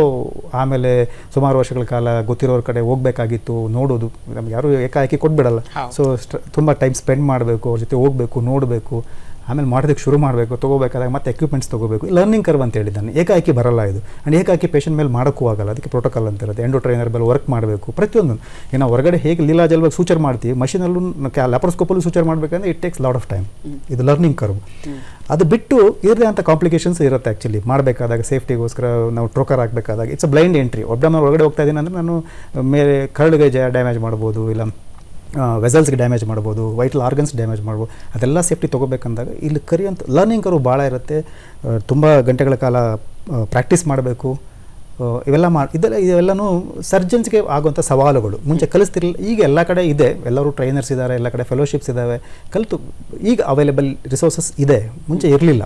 ಆಮೇಲೆ ಸುಮಾರು ವರ್ಷಗಳ ಕಾಲ ಗೊತ್ತಿರೋರ ಕಡೆ ಹೋಗಬೇಕಾಗಿತ್ತು ನೋಡೋದು. ನಮ್ಗೆ ಯಾರು ಏಕಾಏಕಿ ಕೊಟ್ಬಿಡಲ್ಲ. ಸೊ ತುಂಬ ಟೈಮ್ ಸ್ಪೆಂಡ್ ಮಾಡಬೇಕು ಅವ್ರ ಜೊತೆ ಹೋಗಬೇಕು ನೋಡಬೇಕು. ಆಮೇಲೆ ಮಾಡೋದಕ್ಕೆ ಶುರು ಮಾಡಬೇಕು ತೊಗೋಬೇಕಾದಾಗ ಮತ್ತೆ ಎಕ್ವಿಪ್ಮೆಂಟ್ಸ್ ತೊಗೋಬೇಕು. ಲರ್ನಿಂಗ್ ಕರ್ವ್ ಅಂತ ಹೇಳಿದ್ದಾನೆ. ಏಕಾಏಕಿ ಬರಲ್ಲ ಇದು. ಆ್ಯಂಡ್ ಏಕಾಏಕಿ ಪೇಷಂಟ್ ಮೇಲೆ ಮಾಡೋಕ್ಕೂ ಆಗಲ್ಲ. ಅದಕ್ಕೆ ಪ್ರೋಟೋಕಾಲ್ ಅಂತ ಇರುತ್ತೆ. ಎಂಡೋ ಟ್ರೈನರ್ ಮೇಲೆ ವರ್ಕ್ ಮಾಡಬೇಕು. ಪ್ರತಿಯೊಂದು. ಏನೋ ನಾವು ಹೊರಗಡೆ ಹೇಗೆ ಲೀಲಾಜಲ್ವಾಗಿ ಸೂಚರ್ ಮಾಡ್ತೀವಿ ಮಷೀನಲ್ಲೂ ಲ್ಯಾಪ್ರೋಸ್ಕೋಪಲ್ಲೂ ಸೂಚರ್ ಮಾಡಬೇಕಂದ್ರೆ it takes lot of time ಇದು ಲರ್ನಿಂಗ್ ಕರ್ವ್ ಅದು ಬಿಟ್ಟು ಇರದೆ ಅಂತ ಕಾಂಪ್ಲಿಕೇಶನ್ಸ್ ಇರುತ್ತೆ ಆ್ಯಕ್ಚುಲಿ ಮಾಡಬೇಕಾದಾಗ ಸೇಫ್ಟಿಗೋಸ್ಕರ ನಾವು ಟ್ರೋಕರ್ ಹಾಕಬೇಕಾದಾಗ ಇಟ್ಸ್ ಅ ಬ್ಲೈಂಡ್ ಎಂಟ್ರಿ ಒಬ್ಬ ಒಳಗಡೆ ಹೋಗ್ತಾ ಇದ್ದೀನಿ ಅಂದರೆ ನಾನು ಮೇಲೆ ಕರಳಿಗೆ ಡ್ಯಾಮೇಜ್ ಮಾಡ್ಬೋದು ಇಲ್ಲ ವೆಸಲ್ಸ್ಗೆ ಡ್ಯಾಮೇಜ್ ಮಾಡ್ಬೋದು ವೈಟಲ್ ಆರ್ಗನ್ಸ್ ಡ್ಯಾಮೇಜ್ ಮಾಡ್ಬೋದು, ಅದೆಲ್ಲ ಸೇಫ್ಟಿ ತೊಗೋಬೇಕಂದಾಗ ಇಲ್ಲಿ ಕರಿಯಂತ ಲರ್ನಿಂಗ್ ಕರು ಭಾಳ ಇರುತ್ತೆ. ತುಂಬ ಗಂಟೆಗಳ ಕಾಲ ಪ್ರಾಕ್ಟೀಸ್ ಮಾಡಬೇಕು. ಇವೆಲ್ಲ ಮಾಡಿ ಇದೆಲ್ಲ, ಇವೆಲ್ಲನೂ ಸರ್ಜನ್ಸ್ಗೆ ಆಗುವಂಥ ಸವಾಲುಗಳು. ಮುಂಚೆ ಕಲಿಸ್ತಿರಲಿಲ್ಲ, ಈಗ ಎಲ್ಲ ಕಡೆ ಇದೆ. ಎಲ್ಲರೂ ಟ್ರೈನರ್ಸ್ ಇದ್ದಾರೆ ಎಲ್ಲ ಕಡೆ ಫೆಲೋಶಿಪ್ಸ್ ಇದ್ದಾವೆ ಕಲಿತು, ಈಗ ಅವೈಲೇಬಲ್ ರಿಸೋರ್ಸಸ್ ಇದೆ. ಮುಂಚೆ ಇರಲಿಲ್ಲ.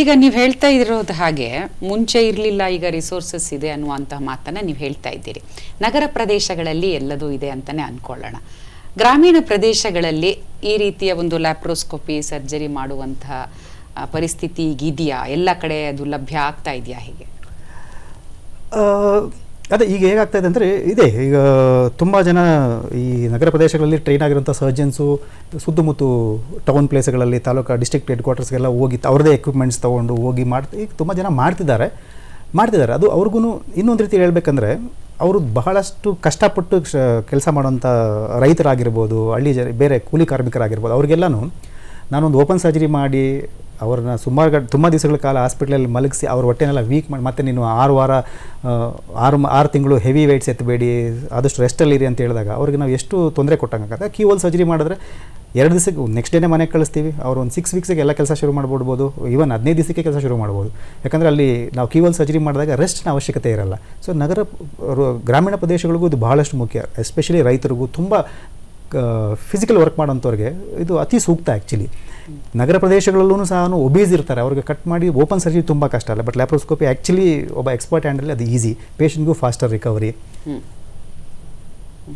ಈಗ ನೀವು ಹೇಳ್ತಾ ಇರೋದು ಹಾಗೆ ಮುಂಚೆ ಇರಲಿಲ್ಲ ಈಗ ರಿಸೋರ್ಸಸ್ ಇದೆ ಅನ್ನುವಂತಹ ಮಾತನ್ನು ನೀವು ಹೇಳ್ತಾ ಇದ್ದೀರಿ. ನಗರ ಪ್ರದೇಶಗಳಲ್ಲಿ ಎಲ್ಲದೂ ಇದೆ ಅಂತಲೇ ಅನ್ಕೊಳ್ಳೋಣ. ಗ್ರಾಮೀಣ ಪ್ರದೇಶಗಳಲ್ಲಿ ಈ ರೀತಿಯ ಒಂದು ಲ್ಯಾಪ್ರೋಸ್ಕೋಪಿ ಸರ್ಜರಿ ಮಾಡುವಂತಹ ಪರಿಸ್ಥಿತಿ ಈಗಿದೆಯಾ ಎಲ್ಲ ಕಡೆ ಅದು ಲಭ್ಯ ಆಗ್ತಾ ಇದೆಯಾ ಹೀಗೆ? ಅದೇ, ಈಗ ಹೇಗಾಗ್ತಾ ಇದೆ ಅಂದರೆ, ಇದೆ, ಈಗ ತುಂಬ ಜನ ಈ ನಗರ ಪ್ರದೇಶಗಳಲ್ಲಿ ಟ್ರೈನ್ ಆಗಿರುವಂಥ ಸರ್ಜನ್ಸು ಸುತ್ತಮುತ್ತು ಟೌನ್ ಪ್ಲೇಸ್ಗಳಲ್ಲಿ ತಾಲೂಕು ಡಿಸ್ಟ್ರಿಕ್ಟ್ ಹೆಡ್ ಕ್ವಾರ್ಟರ್ಸ್ಗೆಲ್ಲ ಹೋಗಿ ಅವ್ರದ್ದೇ ಎಕ್ವಿಪ್ಮೆಂಟ್ಸ್ ತೊಗೊಂಡು ಹೋಗಿ ಮಾಡ್ತಾ ಈಗ ತುಂಬ ಜನ ಮಾಡ್ತಿದ್ದಾರೆ. ಮಾಡ್ತಿದ್ದಾರೆ. ಅದು ಅವ್ರಿಗೂ ಇನ್ನೊಂದು ರೀತಿ ಹೇಳ್ಬೇಕಂದ್ರೆ, ಅವರು ಬಹಳಷ್ಟು ಕಷ್ಟಪಟ್ಟು ಕೆಲಸ ಮಾಡೋಂಥ ರೈತರಾಗಿರ್ಬೋದು, ಹಳ್ಳಿ ಜ, ಬೇರೆ ಕೂಲಿ ಕಾರ್ಮಿಕರಾಗಿರ್ಬೋದು, ಅವ್ರಿಗೆಲ್ಲನೂ ನಾನೊಂದು ಓಪನ್ ಸರ್ಜರಿ ಮಾಡಿ ಅವ್ರನ್ನ ಸುಮಾರು ತುಂಬ ದಿವಸಗಳ ಕಾಲ ಹಾಸ್ಪಿಟ್ಲಲ್ಲಿ ಮಲಗಿಸಿ ಅವ್ರ ಹೊಟ್ಟೆನೆಲ್ಲ ವೀಕ್ ಮಾಡಿ, ಮತ್ತೆ ನೀನು ಆರು ವಾರ ಆರು ಆರು ತಿಂಗಳು ಹೆವಿ ವೆಯ್ಟ್ಸ್ ಎತ್ತಬೇಡಿ ಆದಷ್ಟು ರೆಸ್ಟಲ್ಲಿರಿ ಅಂತ ಹೇಳಿದಾಗ ಅವ್ರಿಗೆ ನಾವು ಎಷ್ಟು ತೊಂದರೆ ಕೊಟ್ಟಂಗಾಗತ್ತೆ ಕೀವಲ್ ಸರ್ಜರಿ ಮಾಡಿದ್ರೆ ಎರಡು ದಿವಸಕ್ಕೆ ನೆಕ್ಸ್ಟ್ ಡೇನೇ ಮನೆಗೆ ಕಳಿಸ್ತೀವಿ. ಅವ್ರು ಒಂದು ಸಿಕ್ಸ್ ವೀಕ್ಸಿಗೆ ಎಲ್ಲ ಕೆಲಸ ಶುರು ಮಾಡ್ಬಿಡ್ಬೋದು. ಈವನ್ ಹದಿನೈದು ದಿವಸಕ್ಕೆ ಕೆಲಸ ಶುರು ಮಾಡ್ಬೋದು. ಯಾಕಂದರೆ ಅಲ್ಲಿ ನಾವು ಕೀವಲ್ ಸರ್ಜರಿ ಮಾಡಿದಾಗ ರೆಸ್ಟ್ನ ಅವಶ್ಯಕತೆ ಇರಲ್ಲ. ಸೊ ನಗರ ಗ್ರಾಮೀಣ ಪ್ರದೇಶಗಳಿಗೂ ಇದು ಬಹಳಷ್ಟು ಮುಖ್ಯ. ಎಸ್ಪೆಷಲಿ ರೈತರಿಗೂ ತುಂಬ ಫಿಸಿಕಲ್ ವರ್ಕ್ ಮಾಡೋಂಥವ್ರಿಗೆ ಇದು ಅತಿ ಸೂಕ್ತ ಆ್ಯಕ್ಚುಲಿ ನಗರ ಪ್ರದೇಶಗಳಲ್ಲೂ ಸಹ ಒಬೀಸ್ ಇರ್ತಾರೆ. ಅವ್ರಿಗೆ ಕಟ್ ಮಾಡಿ ಓಪನ್ ಸರ್ಜರಿ ತುಂಬ ಕಷ್ಟ ಅಲ್ಲ. ಬಟ್ ಲ್ಯಾಪ್ರೋಸ್ಕೋಪಿ ಆ್ಯಕ್ಚುಲಿ ಒಬ್ಬ ಎಕ್ಸ್ಪರ್ಟ್ ಹ್ಯಾಂಡಲ್ಲಿ ಅದು ಈಸಿ ಪೇಷಂಟ್ಗೂ ಫಾಸ್ಟರ್ ರಿಕವರಿ.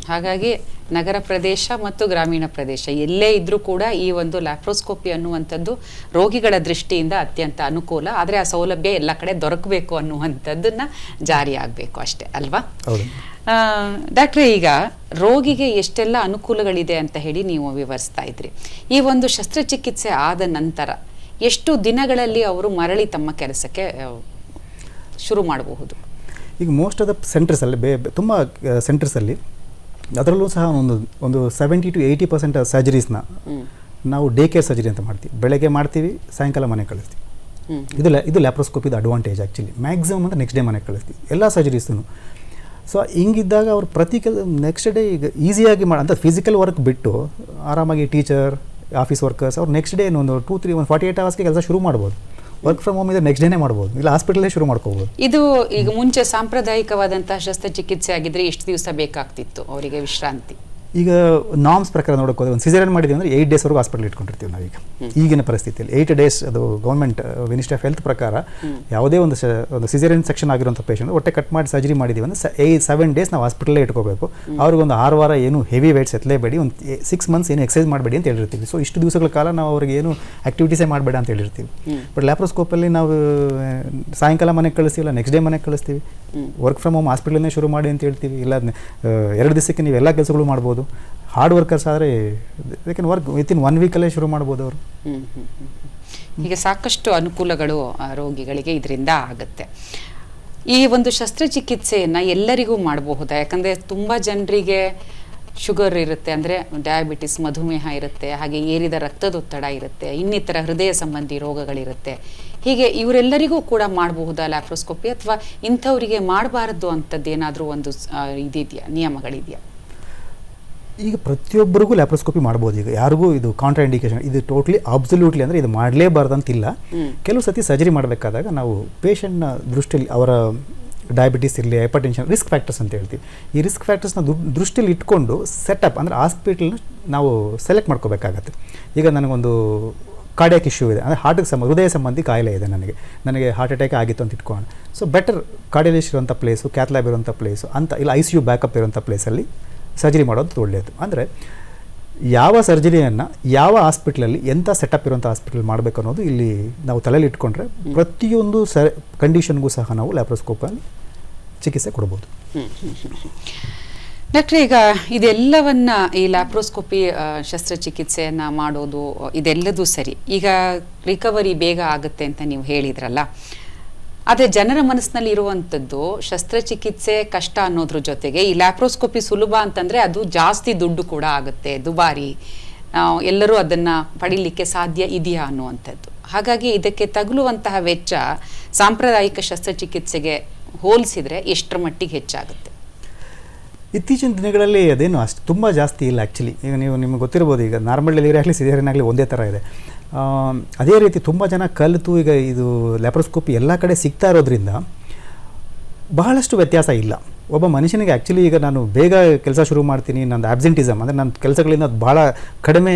ಹಾಗಾಗಿ ನಗರ ಪ್ರದೇಶ ಮತ್ತು ಗ್ರಾಮೀಣ ಪ್ರದೇಶ ಎಲ್ಲೇ ಇದ್ರೂ ಕೂಡ ಈ ಒಂದು ಲ್ಯಾಪ್ರೋಸ್ಕೋಪಿ ಅನ್ನುವಂಥದ್ದು ರೋಗಿಗಳ ದೃಷ್ಟಿಯಿಂದ ಅತ್ಯಂತ ಅನುಕೂಲ. ಆದರೆ ಆ ಸೌಲಭ್ಯ ಎಲ್ಲ ಕಡೆ ದೊರಕಬೇಕು ಅನ್ನುವಂಥದ್ದನ್ನು ಜಾರಿ ಆಗಬೇಕು ಅಷ್ಟೇ ಅಲ್ವಾ? ಡಾಕ್ಟ್ರೆ ಈಗ ರೋಗಿಗೆ ಎಷ್ಟೆಲ್ಲ ಅನುಕೂಲಗಳಿದೆ ಅಂತ ಹೇಳಿ ನೀವು ವಿವರಿಸ್ತಾ ಇದ್ರಿ. ಈ ಒಂದು ಶಸ್ತ್ರಚಿಕಿತ್ಸೆ ಆದ ನಂತರ ಎಷ್ಟು ದಿನಗಳಲ್ಲಿ ಅವರು ಮರಳಿ ತಮ್ಮ ಕೆಲಸಕ್ಕೆ ಶುರು ಮಾಡಬಹುದು? ಈಗ ಮೋಸ್ಟ್ ಆಫ್ ದ ಸೆಂಟರ್ಸಲ್ಲಿ ಬೇ ತುಂಬ ಸೆಂಟರ್ಸಲ್ಲಿ ಅದರಲ್ಲೂ ಸಹ ಒಂದು ಒಂದು ಸೆವೆಂಟಿ ಟು ಏಯ್ಟಿ ಪರ್ಸೆಂಟ್ ಸರ್ಜರೀಸ್ನ ನಾವು ಡೇ ಕೇರ್ ಸರ್ಜರಿ ಅಂತ ಮಾಡ್ತೀವಿ. ಬೆಳಗ್ಗೆ ಮಾಡ್ತೀವಿ ಸಾಯಂಕಾಲ ಮನೆಗೆ ಕಳಿಸ್ತೀವಿ. ಇದು ಲ್ಯಾ- ಇದು ಲ್ಯಾಪ್ರೋಸ್ಕೋಪಿದ ಅಡ್ವಾಂಟೇಜ್ ಆ್ಯಕ್ಚುಲಿ ಮ್ಯಾಕ್ಸಿಮಮ್ ಅಂದರೆ ನೆಕ್ಸ್ಟ್ ಡೇ ಮನೆಗೆ ಕಳಿಸ್ತೀವಿ. ಎಲ್ಲ ಸರ್ಜರೀಸೂ ಸೊ ಹಿಂಗಿದ್ದಾಗ ಅವ್ರು ಪ್ರತಿ ಕೆಲ ನೆಕ್ಸ್ಟ್ ಡೇ ಈಗ ಈಸಿಯಾಗಿ ಮಾಡಿ ಅಂತ ಫಿಸಿಕಲ್ ವರ್ಕ್ ಬಿಟ್ಟು, ಆರಾಮಾಗಿ ಟೀಚರ್ ಆಫೀಸ್ ವರ್ಕರ್ಸ್ ಅವ್ರು ನೆಕ್ಸ್ಟ್ ಡೇ ಒಂದು ಟೂ ತ್ರೀ ಒಂದು ಫಾರ್ಟಿ ಏಟ್ ಅವರ್ಸ್ಗೆ ಕೆಲಸ ಶುರು ಮಾಡ್ಬೋದು. ವರ್ಕ್ ಫ್ರಮ್ ಹೋಮ್ ಇದೆ ನೆಕ್ಸ್ಟ್ ಡೇನೇ ಮಾಡ್ಬೋದು. ಇಲ್ಲ ಹಾಸ್ಪಿಟಲೇ ಶುರು ಮಾಡ್ಕೋಬೋದು. ಇದು ಈಗ ಮುಂಚೆ ಸಾಂಪ್ರದಾಯಿಕವಾದಂತಹ ಶಸ್ತ್ರಚಿಕಿತ್ಸೆ ಆಗಿದ್ರೆ ಎಷ್ಟು ದಿವಸ ಬೇಕಾಗ್ತಿತ್ತು ಅವರಿಗೆ ವಿಶ್ರಾಂತಿ? ಈಗ ನಾಮ್ಸ್ ಪ್ರಕಾರ ನೋಡೋಕೆ ಹೋದ್ರೆ ಒಂದು ಸಿಸೇರಿಯನ್ ಮಾಡಿದ್ವಿ ಅಂದರೆ ಏಯ್ಟ್ ಡೇಸ್ವರೆಗೂ ಹಾಸ್ಪಿಟಲ್ ಇಟ್ಕೊಂಡಿರ್ತೀವಿ ನಾವೀಗ. ಈಗಿನ ಪರಿಸ್ಥಿತಿಯಲ್ಲಿ. ಏಯ್ಟ್ ಡೇಸ್ ಅದು ಗೌರ್ಮೆಂಟ್ ಮಿನಿಸ್ಟ್ರಿ ಆಫ್ ಹೆಲ್ತ್ ಪ್ರಕಾರ ಯಾವುದೇ ಒಂದು ಸ- ಒಂದು ಸಿಸೇರಿಯನ್ ಸೆಕ್ಷನ್ ಆಗಿರುವಂಥ ಪೇಷಂಟ್ ಒಟ್ಟೆ ಕಟ್ ಮಾಡಿ ಸರ್ಜರಿ ಮಾಡಿದ್ದೀವಿ ಅಂದರೆ ಏ ಸೆವೆನ್ ಡೇಸ್ ನಾವು ಹಾಸ್ಪಿಟಲೇ ಇಟ್ಕೋಬೇಕು. ಅವ್ರಿಗೊಂದು ಆರು ವಾರ ಏನು ಹೆವಿ ವೇಟ್ಸ್ ಎತ್ತಲೇಬೇಡಿ ಒಂದು ಸಿಕ್ಸ್ ಮಂತ್ಸ್ ಏನು ಎಕ್ಸೈಸ್ ಮಾಡಬೇಡಿ ಅಂತ ಹೇಳಿರ್ತೀವಿ. ಸೊ ಇಷ್ಟು ದಿವಸಗಳ ಕಾಲ ನಾವು ಅವ್ರಿಗೆ ಏನು ಆಕ್ಟಿವಿಟೀಸೇ ಮಾಡಬೇಡ ಅಂತ ಹೇಳಿರ್ತೀವಿ. ಬಟ್ ಲ್ಯಾಪ್ರೋಸ್ಕೋಪಲ್ಲಿ ನಾವು ಸಾಯಂಕಾಲ ಮನೆಗೆ ಕಳಿಸ್ತೀವಿ ಇಲ್ಲ ನೆಕ್ಸ್ಟ್ ಡೇ ಮನೆಗೆ ಕಳಿಸ್ತೀವಿ. ವರ್ಕ್ ಫ್ರಮ್ ಹೋಮ್ ಹಾಸ್ಪಿಟಲನ್ನೇ ಶುರು ಮಾಡಿ ಅಂತ ಹೇಳ್ತೀವಿ. ಇಲ್ಲ ಎರಡು ದಿವಸಕ್ಕೆ ನೀವು ಎಲ್ಲ ಕೆಲಸಗಳು ಮಾಡ್ಬೋದು. ಹಾರ್ಡ್ ವರ್ಕರ್ಸ್ ಆದರೆ ಯಾಕೆಂದ್ರೆ ವರ್ಕ್ ಇನ್ ಒನ್ ವೀಕಲ್ಲೇ ಶುರು ಮಾಡ್ಬೋದು ಅವರು. ಹೀಗೆ ಸಾಕಷ್ಟು ಅನುಕೂಲಗಳು ರೋಗಿಗಳಿಗೆ ಇದರಿಂದ ಆಗುತ್ತೆ. ಈ ಒಂದು ಶಸ್ತ್ರಚಿಕಿತ್ಸೆಯನ್ನು ಎಲ್ಲರಿಗೂ ಮಾಡಬಹುದಾ ಯಾಕಂದರೆ ತುಂಬ ಜನರಿಗೆ ಶುಗರ್ ಇರುತ್ತೆ ಅಂದರೆ ಡಯಾಬಿಟಿಸ್ ಮಧುಮೇಹ ಇರುತ್ತೆ, ಹಾಗೆ ಏರಿದ ರಕ್ತದೊತ್ತಡ ಇರುತ್ತೆ, ಇನ್ನಿತರ ಹೃದಯ ಸಂಬಂಧಿ ರೋಗಗಳಿರುತ್ತೆ. ಹೀಗೆ ಇವರೆಲ್ಲರಿಗೂ ಕೂಡ ಮಾಡಬಹುದಾ ಲ್ಯಾಪ್ರೋಸ್ಕೋಪಿ ಅಥವಾ ಇಂಥವರಿಗೆ ಮಾಡಬಾರದು ಅಂಥದ್ದೇನಾದರೂ ಏನಾದರೂ ಒಂದು ಇದಿದೆಯಾ, ನಿಯಮಗಳಿದೆಯಾ? ಈಗ ಪ್ರತಿಯೊಬ್ಬರಿಗೂ ಲ್ಯಾಪ್ರೋಸ್ಕೋಪಿ ಮಾಡ್ಬೋದು ಈಗ. ಯಾರಿಗೂ ಇದು ಕಾಂಟ್ರಾ ಇಂಡಿಕೇಶನ್ ಇದು ಟೋಟ್ಲಿ ಅಬ್ಸಲ್ಯೂಟ್ಲಿ ಅಂದರೆ ಇದು ಮಾಡಲೇಬಾರ್ದಂತಿಲ್ಲ. ಕೆಲವು ಸತಿ ಸರ್ಜರಿ ಮಾಡಬೇಕಾದಾಗ ನಾವು ಪೇಷಂಟ್ನ ದೃಷ್ಟಿಯಲ್ಲಿ ಅವರ ಡಯಾಬಿಟಿಸ್ ಇರಲಿ ಹೈಪರ್ ಟೆನ್ಷನ್ ರಿಸ್ಕ್ ಫ್ಯಾಕ್ಟರ್ಸ್ ಅಂತ ಹೇಳ್ತೀವಿ. ಈ ರಿಸ್ಕ್ ಫ್ಯಾಕ್ಟರ್ಸ್ನ ದೃಷ್ಟಿಯಲ್ಲಿ ಇಟ್ಕೊಂಡು ಸೆಟಪ್ ಅಂದರೆ ಹಾಸ್ಪಿಟಲ್ನ ನಾವು ಸೆಲೆಕ್ಟ್ ಮಾಡ್ಕೋಬೇಕಾಗತ್ತೆ. ಈಗ ನನಗೊಂದು ಕಾರ್ಡಿಯಾಕ್ ಇಶ್ಯೂ ಇದೆ. ಅಂದರೆ ಹಾರ್ಟಿಗೆ ಸಂಬಂಧ ಹೃದಯ ಸಂಬಂಧಿ ಕಾಯಿಲೆ ಇದೆ ನನಗೆ. ನನಗೆ ಹಾರ್ಟ್ ಅಟ್ಯಾಕ್ ಆಗಿತ್ತು ಅಂತ ಇಟ್ಕೊಂಡು ಸೊ ಬೆಟರ್ ಕಾರ್ಡಿಯಾಲಿಸ್ಟ್ ಇರುವಂಥ ಪ್ಲೇಸು ಕ್ಯಾಥ್ಲ್ಯಾಬ್ ಇರುವಂಥ ಪ್ಲೇಸು ಅಂತ ಇಲ್ಲ ಐ ಸಿ ಯು ಬ್ಯಾಕಪ್ ಇರುವಂಥ ಪ್ಲೇಸಲ್ಲಿ ಸರ್ಜರಿ ಮಾಡೋದು ಒಳ್ಳೆಯದು ಅಂದರೆ ಯಾವ ಸರ್ಜರಿಯನ್ನು ಯಾವ ಹಾಸ್ಪಿಟ್ಲಲ್ಲಿ ಎಂಥ ಸೆಟಪ್ ಇರುವಂಥ ಹಾಸ್ಪಿಟಲ್ ಮಾಡಬೇಕು ಅನ್ನೋದು ಇಲ್ಲಿ ನಾವು ತಲೆಯಲ್ಲಿ ಇಟ್ಕೊಂಡ್ರೆ ಪ್ರತಿಯೊಂದು ಸ ಕಂಡೀಷನ್ಗೂ ಸಹ ನಾವು ಲ್ಯಾಪ್ರೋಸ್ಕೋಪಲ್ಲಿ ಚಿಕಿತ್ಸೆ ಕೊಡ್ಬೋದು. ಡಾಕ್ಟ್ರೆ ಈಗ ಇದೆಲ್ಲವನ್ನ ಈ ಲ್ಯಾಪ್ರೋಸ್ಕೋಪಿ ಶಸ್ತ್ರಚಿಕಿತ್ಸೆಯನ್ನು ಶಸ್ತ್ರಚಿಕಿತ್ಸೆಯನ್ನ ಮಾಡೋದು ಇದೆಲ್ಲದೂ ಸರಿ. ಈಗ ರಿಕವರಿ ಬೇಗ ಆಗುತ್ತೆ ಅಂತ ನೀವು ಹೇಳಿದ್ರಲ್ಲ. ಆದರೆ ಜನರ ಮನಸ್ಸಿನಲ್ಲಿ ಇರುವಂಥದ್ದು ಶಸ್ತ್ರಚಿಕಿತ್ಸೆ ಕಷ್ಟ ಅನ್ನೋದ್ರ ಜೊತೆಗೆ ಈ ಲ್ಯಾಪ್ರೋಸ್ಕೋಪಿ ಸುಲಭ ಅಂತಂದ್ರೆ ಅದು ಜಾಸ್ತಿ ದುಡ್ಡು ಕೂಡ ಆಗುತ್ತೆ ದುಬಾರಿ. ಎಲ್ಲರೂ ಅದನ್ನ ಪಡೀಲಿಕ್ಕೆ ಸಾಧ್ಯ ಇದೆಯಾ ಅನ್ನುವಂಥದ್ದು. ಹಾಗಾಗಿ ಇದಕ್ಕೆ ತಗುಲುವಂತಹ ವೆಚ್ಚ ಸಾಂಪ್ರದಾಯಿಕ ಶಸ್ತ್ರಚಿಕಿತ್ಸೆಗೆ ಹೋಲಿಸಿದ್ರೆ ಎಷ್ಟರ ಮಟ್ಟಿಗೆ ಹೆಚ್ಚಾಗುತ್ತೆ. ಇತ್ತೀಚಿನ ದಿನಗಳಲ್ಲಿ ಅದೇನು ಅಷ್ಟು ತುಂಬ ಜಾಸ್ತಿ ಇಲ್ಲ ಆ್ಯಕ್ಚುಲಿ ಈಗ ನೀವು ನಿಮಗೆ ಗೊತ್ತಿರ್ಬೋದು ಈಗ ನಾರ್ಮಲ್ ಡೆಲಿವರಿ ಆಗಲಿ ಒಂದೇ ಥರ ಇದೆ. ಅದೇ ರೀತಿ ತುಂಬ ಜನ ಕಲಿತು ಈಗ ಇದು ಲ್ಯಾಪ್ರೋಸ್ಕೋಪಿ ಎಲ್ಲ ಕಡೆ ಸಿಗ್ತಾ ಇರೋದ್ರಿಂದ ಬಹಳಷ್ಟು ವ್ಯತ್ಯಾಸ ಇಲ್ಲ. ಒಬ್ಬ ಮನುಷ್ಯನಿಗೆ ಆ್ಯಕ್ಚುಲಿ ಈಗ ನಾನು ಬೇಗ ಕೆಲಸ ಶುರು ಮಾಡ್ತೀನಿ ನಂದು ಆಬ್ಸೆಂಟಿಸಮ್ ಅಂದರೆ ನನ್ನ ಕೆಲಸಗಳಿಂದ ಭಾಳ ಕಡಿಮೆ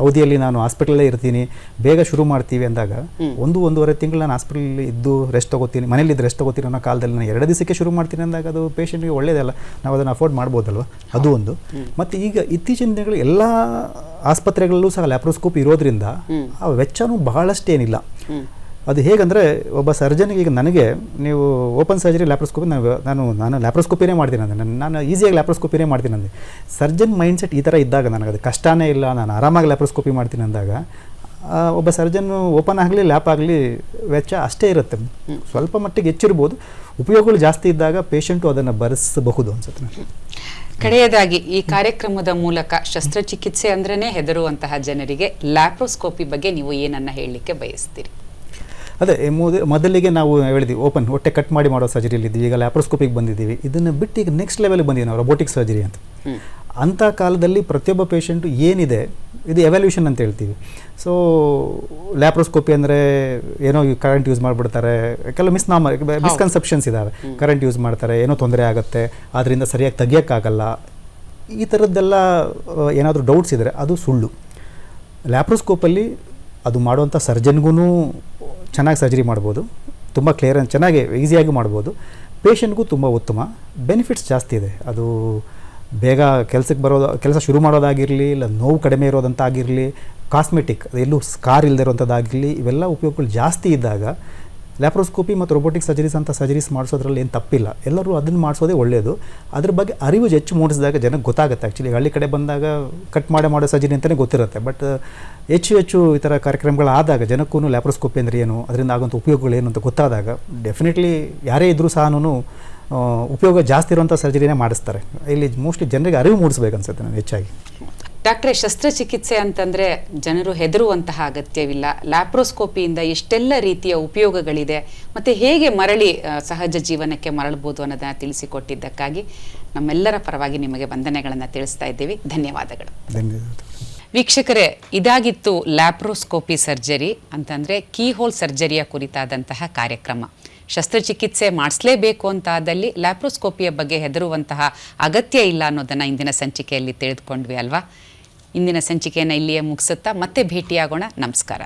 ಅವಧಿಯಲ್ಲಿ ನಾನು ಹಾಸ್ಪಿಟಲೇ ಇರ್ತೀನಿ ಬೇಗ ಶುರು ಮಾಡ್ತೀವಿ ಅಂದಾಗ ಒಂದು ಒಂದೂವರೆ ತಿಂಗಳು ನಾನು ಹಾಸ್ಪಿಟಲ್ ಇದ್ದು ರೆಸ್ಟ್ ತಗೋತೀನಿ ಮನೇಲಿದ್ದು ರೆಸ್ಟ್ ತಗೋತೀನಿ ಅನ್ನೋ ಕಾಲದಲ್ಲಿ ನಾನು ಎರಡು ದಿವಸಕ್ಕೆ ಶುರು ಮಾಡ್ತೀನಿ ಅಂದಾಗ ಅದು ಪೇಷೆಂಟ್ಗೆ ಒಳ್ಳೇದಲ್ಲ ನಾವು ಅದನ್ನು ಅಫೋರ್ಡ್ ಮಾಡ್ಬೋದಲ್ವ? ಅದು ಒಂದು. ಮತ್ತು ಈಗ ಇತ್ತೀಚಿನ ದಿನಗಳು ಎಲ್ಲ ಆಸ್ಪತ್ರೆಗಳಲ್ಲೂ ಸಹ ಲ್ಯಾಪ್ರೋಸ್ಕೋಪ್ ಇರೋದ್ರಿಂದ ಆ ವೆಚ್ಚನೂ ಬಹಳಷ್ಟೇನಿಲ್ಲ. ಅದು ಹೇಗಂದರೆ ಒಬ್ಬ ಸರ್ಜನ್ಗೆ ಈಗ ನನಗೆ ನೀವು ಓಪನ್ ಸರ್ಜರಿ ಲ್ಯಾಪ್ರೋಸ್ಕೋಪಿ ನಾನು ನಾನು ನಾನು ಲ್ಯಾಪ್ರೋಸ್ಕೋಪಿನೇ ಮಾಡ್ತೀನಿ ಅಂದರೆ ನಾನು ನಾನು ಈಸಿಯಾಗಿ ಲ್ಯಾಪ್ರೋಸ್ಕೋಪಿನೇ ಮಾಡ್ತೀನಿ ಅಂದೆ. ಸರ್ಜನ್ ಮೈಂಡ್ಸೆಟ್ ಈ ಥರ ಇದ್ದಾಗ ನನಗೆ ಅದು ಕಷ್ಟನೇ ಇಲ್ಲ. ನಾನು ಆರಾಮಾಗಿ ಲ್ಯಾಪ್ರೋಸ್ಕೋಪಿ ಮಾಡ್ತೀನಿ ಅಂದಾಗ ಒಬ್ಬ ಸರ್ಜನ್ನು ಓಪನ್ ಆಗಲಿ ಲ್ಯಾಪ್ ಆಗಲಿ ವೆಚ್ಚ ಅಷ್ಟೇ ಇರುತ್ತೆ. ಸ್ವಲ್ಪ ಮಟ್ಟಿಗೆ ಹೆಚ್ಚಿರ್ಬೋದು. ಉಪಯೋಗಗಳು ಜಾಸ್ತಿ ಇದ್ದಾಗ ಪೇಷಂಟು ಅದನ್ನು ಬರೆಸಬಹುದು ಅನ್ಸುತ್ತೆ ನನಗೆ. ಕಡೆಯದಾಗಿ ಈ ಕಾರ್ಯಕ್ರಮದ ಮೂಲಕ ಶಸ್ತ್ರಚಿಕಿತ್ಸೆ ಅಂದ್ರೇ ಹೆದರುವಂತಹ ಜನರಿಗೆ ಲ್ಯಾಪ್ರೋಸ್ಕೋಪಿ ಬಗ್ಗೆ ನೀವು ಏನನ್ನ ಹೇಳಲಿಕ್ಕೆ ಬಯಸ್ತೀರಿ? ಅದೇ ಮೊದಲಿಗೆ ನಾವು ಹೇಳಿದ್ವಿ ಓಪನ್ ಹೊಟ್ಟೆ ಕಟ್ ಮಾಡಿ ಮಾಡೋ ಸರ್ಜರಿಯಲ್ಲಿ ಇದ್ವಿ ಈಗ ಲ್ಯಾಪ್ರೋಸ್ಕೋಪಿಗೆ ಬಂದಿದ್ದೀವಿ. ಇದನ್ನು ಬಿಟ್ಟು ಈಗ ನೆಕ್ಸ್ಟ್ ಲೆವೆಲ್ಗೆ ಬಂದಿದ್ದೀವಿ ನಾವು ರೊಬೋಟಿಕ್ ಸರ್ಜರಿ ಅಂತ. ಅಂಥ ಕಾಲದಲ್ಲಿ ಪ್ರತಿಯೊಬ್ಬ ಪೇಷಂಟು ಏನಿದೆ ಇದು ಎವ್ಯಾಲ್ಯೂಷನ್ ಅಂತ ಹೇಳ್ತೀವಿ. ಸೊ ಲ್ಯಾಪ್ರೋಸ್ಕೋಪಿ ಅಂದರೆ ಏನೋ ಕರೆಂಟ್ ಯೂಸ್ ಮಾಡಿಬಿಡ್ತಾರೆ ಕೆಲವು ಮಿಸ್ ನಾಮ ಮಿಸ್ಕನ್ಸೆಪ್ಷನ್ಸ್ ಇದ್ದಾವೆ ಕರೆಂಟ್ ಯೂಸ್ ಮಾಡ್ತಾರೆ ಏನೋ ತೊಂದರೆ ಆಗುತ್ತೆ ಆದ್ದರಿಂದ ಸರಿಯಾಗಿ ತೆಗಿಯೋಕ್ಕಾಗಲ್ಲ. ಈ ಥರದ್ದೆಲ್ಲ ಏನಾದರೂ ಡೌಟ್ಸ್ ಇದ್ದರೆ ಅದು ಸುಳ್ಳು. ಲ್ಯಾಪ್ರೋಸ್ಕೋಪಲ್ಲಿ ಅದು ಮಾಡುವಂಥ ಸರ್ಜನ್ಗೂ ಚೆನ್ನಾಗಿ ಸರ್ಜರಿ ಮಾಡ್ಬೋದು, ತುಂಬ ಕ್ಲಿಯರ್ ಚೆನ್ನಾಗಿ ಈಸಿಯಾಗಿ ಮಾಡ್ಬೋದು. ಪೇಷಂಟ್ಗೂ ತುಂಬ ಉತ್ತಮ. ಬೆನಿಫಿಟ್ಸ್ ಜಾಸ್ತಿ ಇದೆ. ಅದು ಬೇಗ ಕೆಲಸಕ್ಕೆ ಬರೋದು, ಕೆಲಸ ಶುರು ಮಾಡೋದಾಗಿರಲಿ, ಇಲ್ಲ ನೋವು ಕಡಿಮೆ ಇರೋದಂತಾಗಿರಲಿ ಕಾಸ್ಮೆಟಿಕ್ ಎಲ್ಲೂ ಸ್ಕಾರ್ ಇಲ್ಲದೆ ಇರೋಂಥದ್ದಾಗಿರಲಿ ಇವೆಲ್ಲ ಉಪಯೋಗಗಳು ಜಾಸ್ತಿ ಇದ್ದಾಗ ಲ್ಯಾಪ್ರೋಸ್ಕೋಪಿ ಮತ್ತು ರೋಬೋಟಿಕ್ ಸರ್ಜರೀಸ್ ಅಂತ ಸರ್ಜರೀಸ್ ಮಾಡಿಸೋದ್ರಲ್ಲಿ ಏನು ತಪ್ಪಿಲ್ಲ. ಎಲ್ಲರೂ ಅದನ್ನು ಮಾಡಿಸೋದೇ ಒಳ್ಳೆಯದು ಅದ್ರ ಬಗ್ಗೆ ಅರಿವು ಹೆಚ್ಚು ಮೂಡಿಸಿದಾಗ ಜನಕ್ಕೆ ಗೊತ್ತಾಗುತ್ತೆ. ಆ್ಯಕ್ಚುಲಿ ಹಳ್ಳಿ ಕಡೆ ಬಂದಾಗ ಕಟ್ ಮಾಡೇ ಮಾಡೋ ಸರ್ಜರಿ ಅಂತಲೇ ಗೊತ್ತಿರುತ್ತೆ. ಬಟ್ ಹೆಚ್ಚು ಹೆಚ್ಚು ಈ ಥರ ಕಾರ್ಯಕ್ರಮಗಳಾದಾಗ ಜನಕ್ಕೂ ಲ್ಯಾಪ್ರೋಸ್ಕೋಪಿ ಅಂದರೆ ಏನು, ಅದರಿಂದ ಆಗುವಂಥ ಉಪಯೋಗಗಳು ಏನು ಅಂತ ಗೊತ್ತಾದಾಗ ಡೆಫಿನೆಟ್ಲಿ ಯಾರೇ ಇದ್ದರೂ ಸಹ ಉಪಯೋಗ ಜಾಸ್ತಿ ಇರುವಂಥ ಸರ್ಜರಿನೇ ಮಾಡಿಸ್ತಾರೆ. ಇಲ್ಲಿ ಮೋಸ್ಟ್ಲಿ ಜನರಿಗೆ ಅರಿವು ಮೂಡಿಸ್ಬೇಕು ಅನ್ಸುತ್ತೆ ನಾನು ಹೆಚ್ಚಾಗಿ. ಡಾಕ್ಟ್ರೆ ಶಸ್ತ್ರಚಿಕಿತ್ಸೆ ಅಂತಂದ್ರೆ ಜನರು ಹೆದರುವಂತಹ ಅಗತ್ಯವಿಲ್ಲ. ಲ್ಯಾಪ್ರೋಸ್ಕೋಪಿಯಿಂದ ಎಷ್ಟೆಲ್ಲ ರೀತಿಯ ಉಪಯೋಗಗಳಿದೆ ಮತ್ತೆ ಹೇಗೆ ಮರಳಿ ಸಹಜ ಜೀವನಕ್ಕೆ ಮರಳಬಹುದು ಅನ್ನೋದನ್ನ ತಿಳಿಸಿಕೊಟ್ಟಿದ್ದಕ್ಕಾಗಿ ನಮ್ಮೆಲ್ಲರ ಪರವಾಗಿ ನಿಮಗೆ ವಂದನೆಗಳನ್ನು ತಿಳಿಸ್ತಾ ಇದ್ದೀವಿ. ಧನ್ಯವಾದಗಳು. ಧನ್ಯವಾದ ವೀಕ್ಷಕರೇ ಇದಾಗಿತ್ತು ಲ್ಯಾಪ್ರೋಸ್ಕೋಪಿ ಸರ್ಜರಿ ಅಂತಂದರೆ ಕೀಹೋಲ್ ಸರ್ಜರಿಯ ಕುರಿತಾದಂತಹ ಕಾರ್ಯಕ್ರಮ. ಶಸ್ತ್ರಚಿಕಿತ್ಸೆ ಮಾಡಿಸಲೇಬೇಕು ಅಂತಾದಲ್ಲಿ ಲ್ಯಾಪ್ರೋಸ್ಕೋಪಿಯ ಬಗ್ಗೆ ಹೆದರುವಂತಹ ಅಗತ್ಯ ಇಲ್ಲ ಅನ್ನೋದನ್ನು ಇಂದಿನ ಸಂಚಿಕೆಯಲ್ಲಿ ತಿಳಿದುಕೊಂಡ್ವಿ ಅಲ್ವಾ? ಇಂದಿನ ಸಂಚಿಕೆಯನ್ನು ಇಲ್ಲಿಯೇ ಮುಗಿಸುತ್ತಾ ಮತ್ತೆ ಭೇಟಿಯಾಗೋಣ. ನಮಸ್ಕಾರ.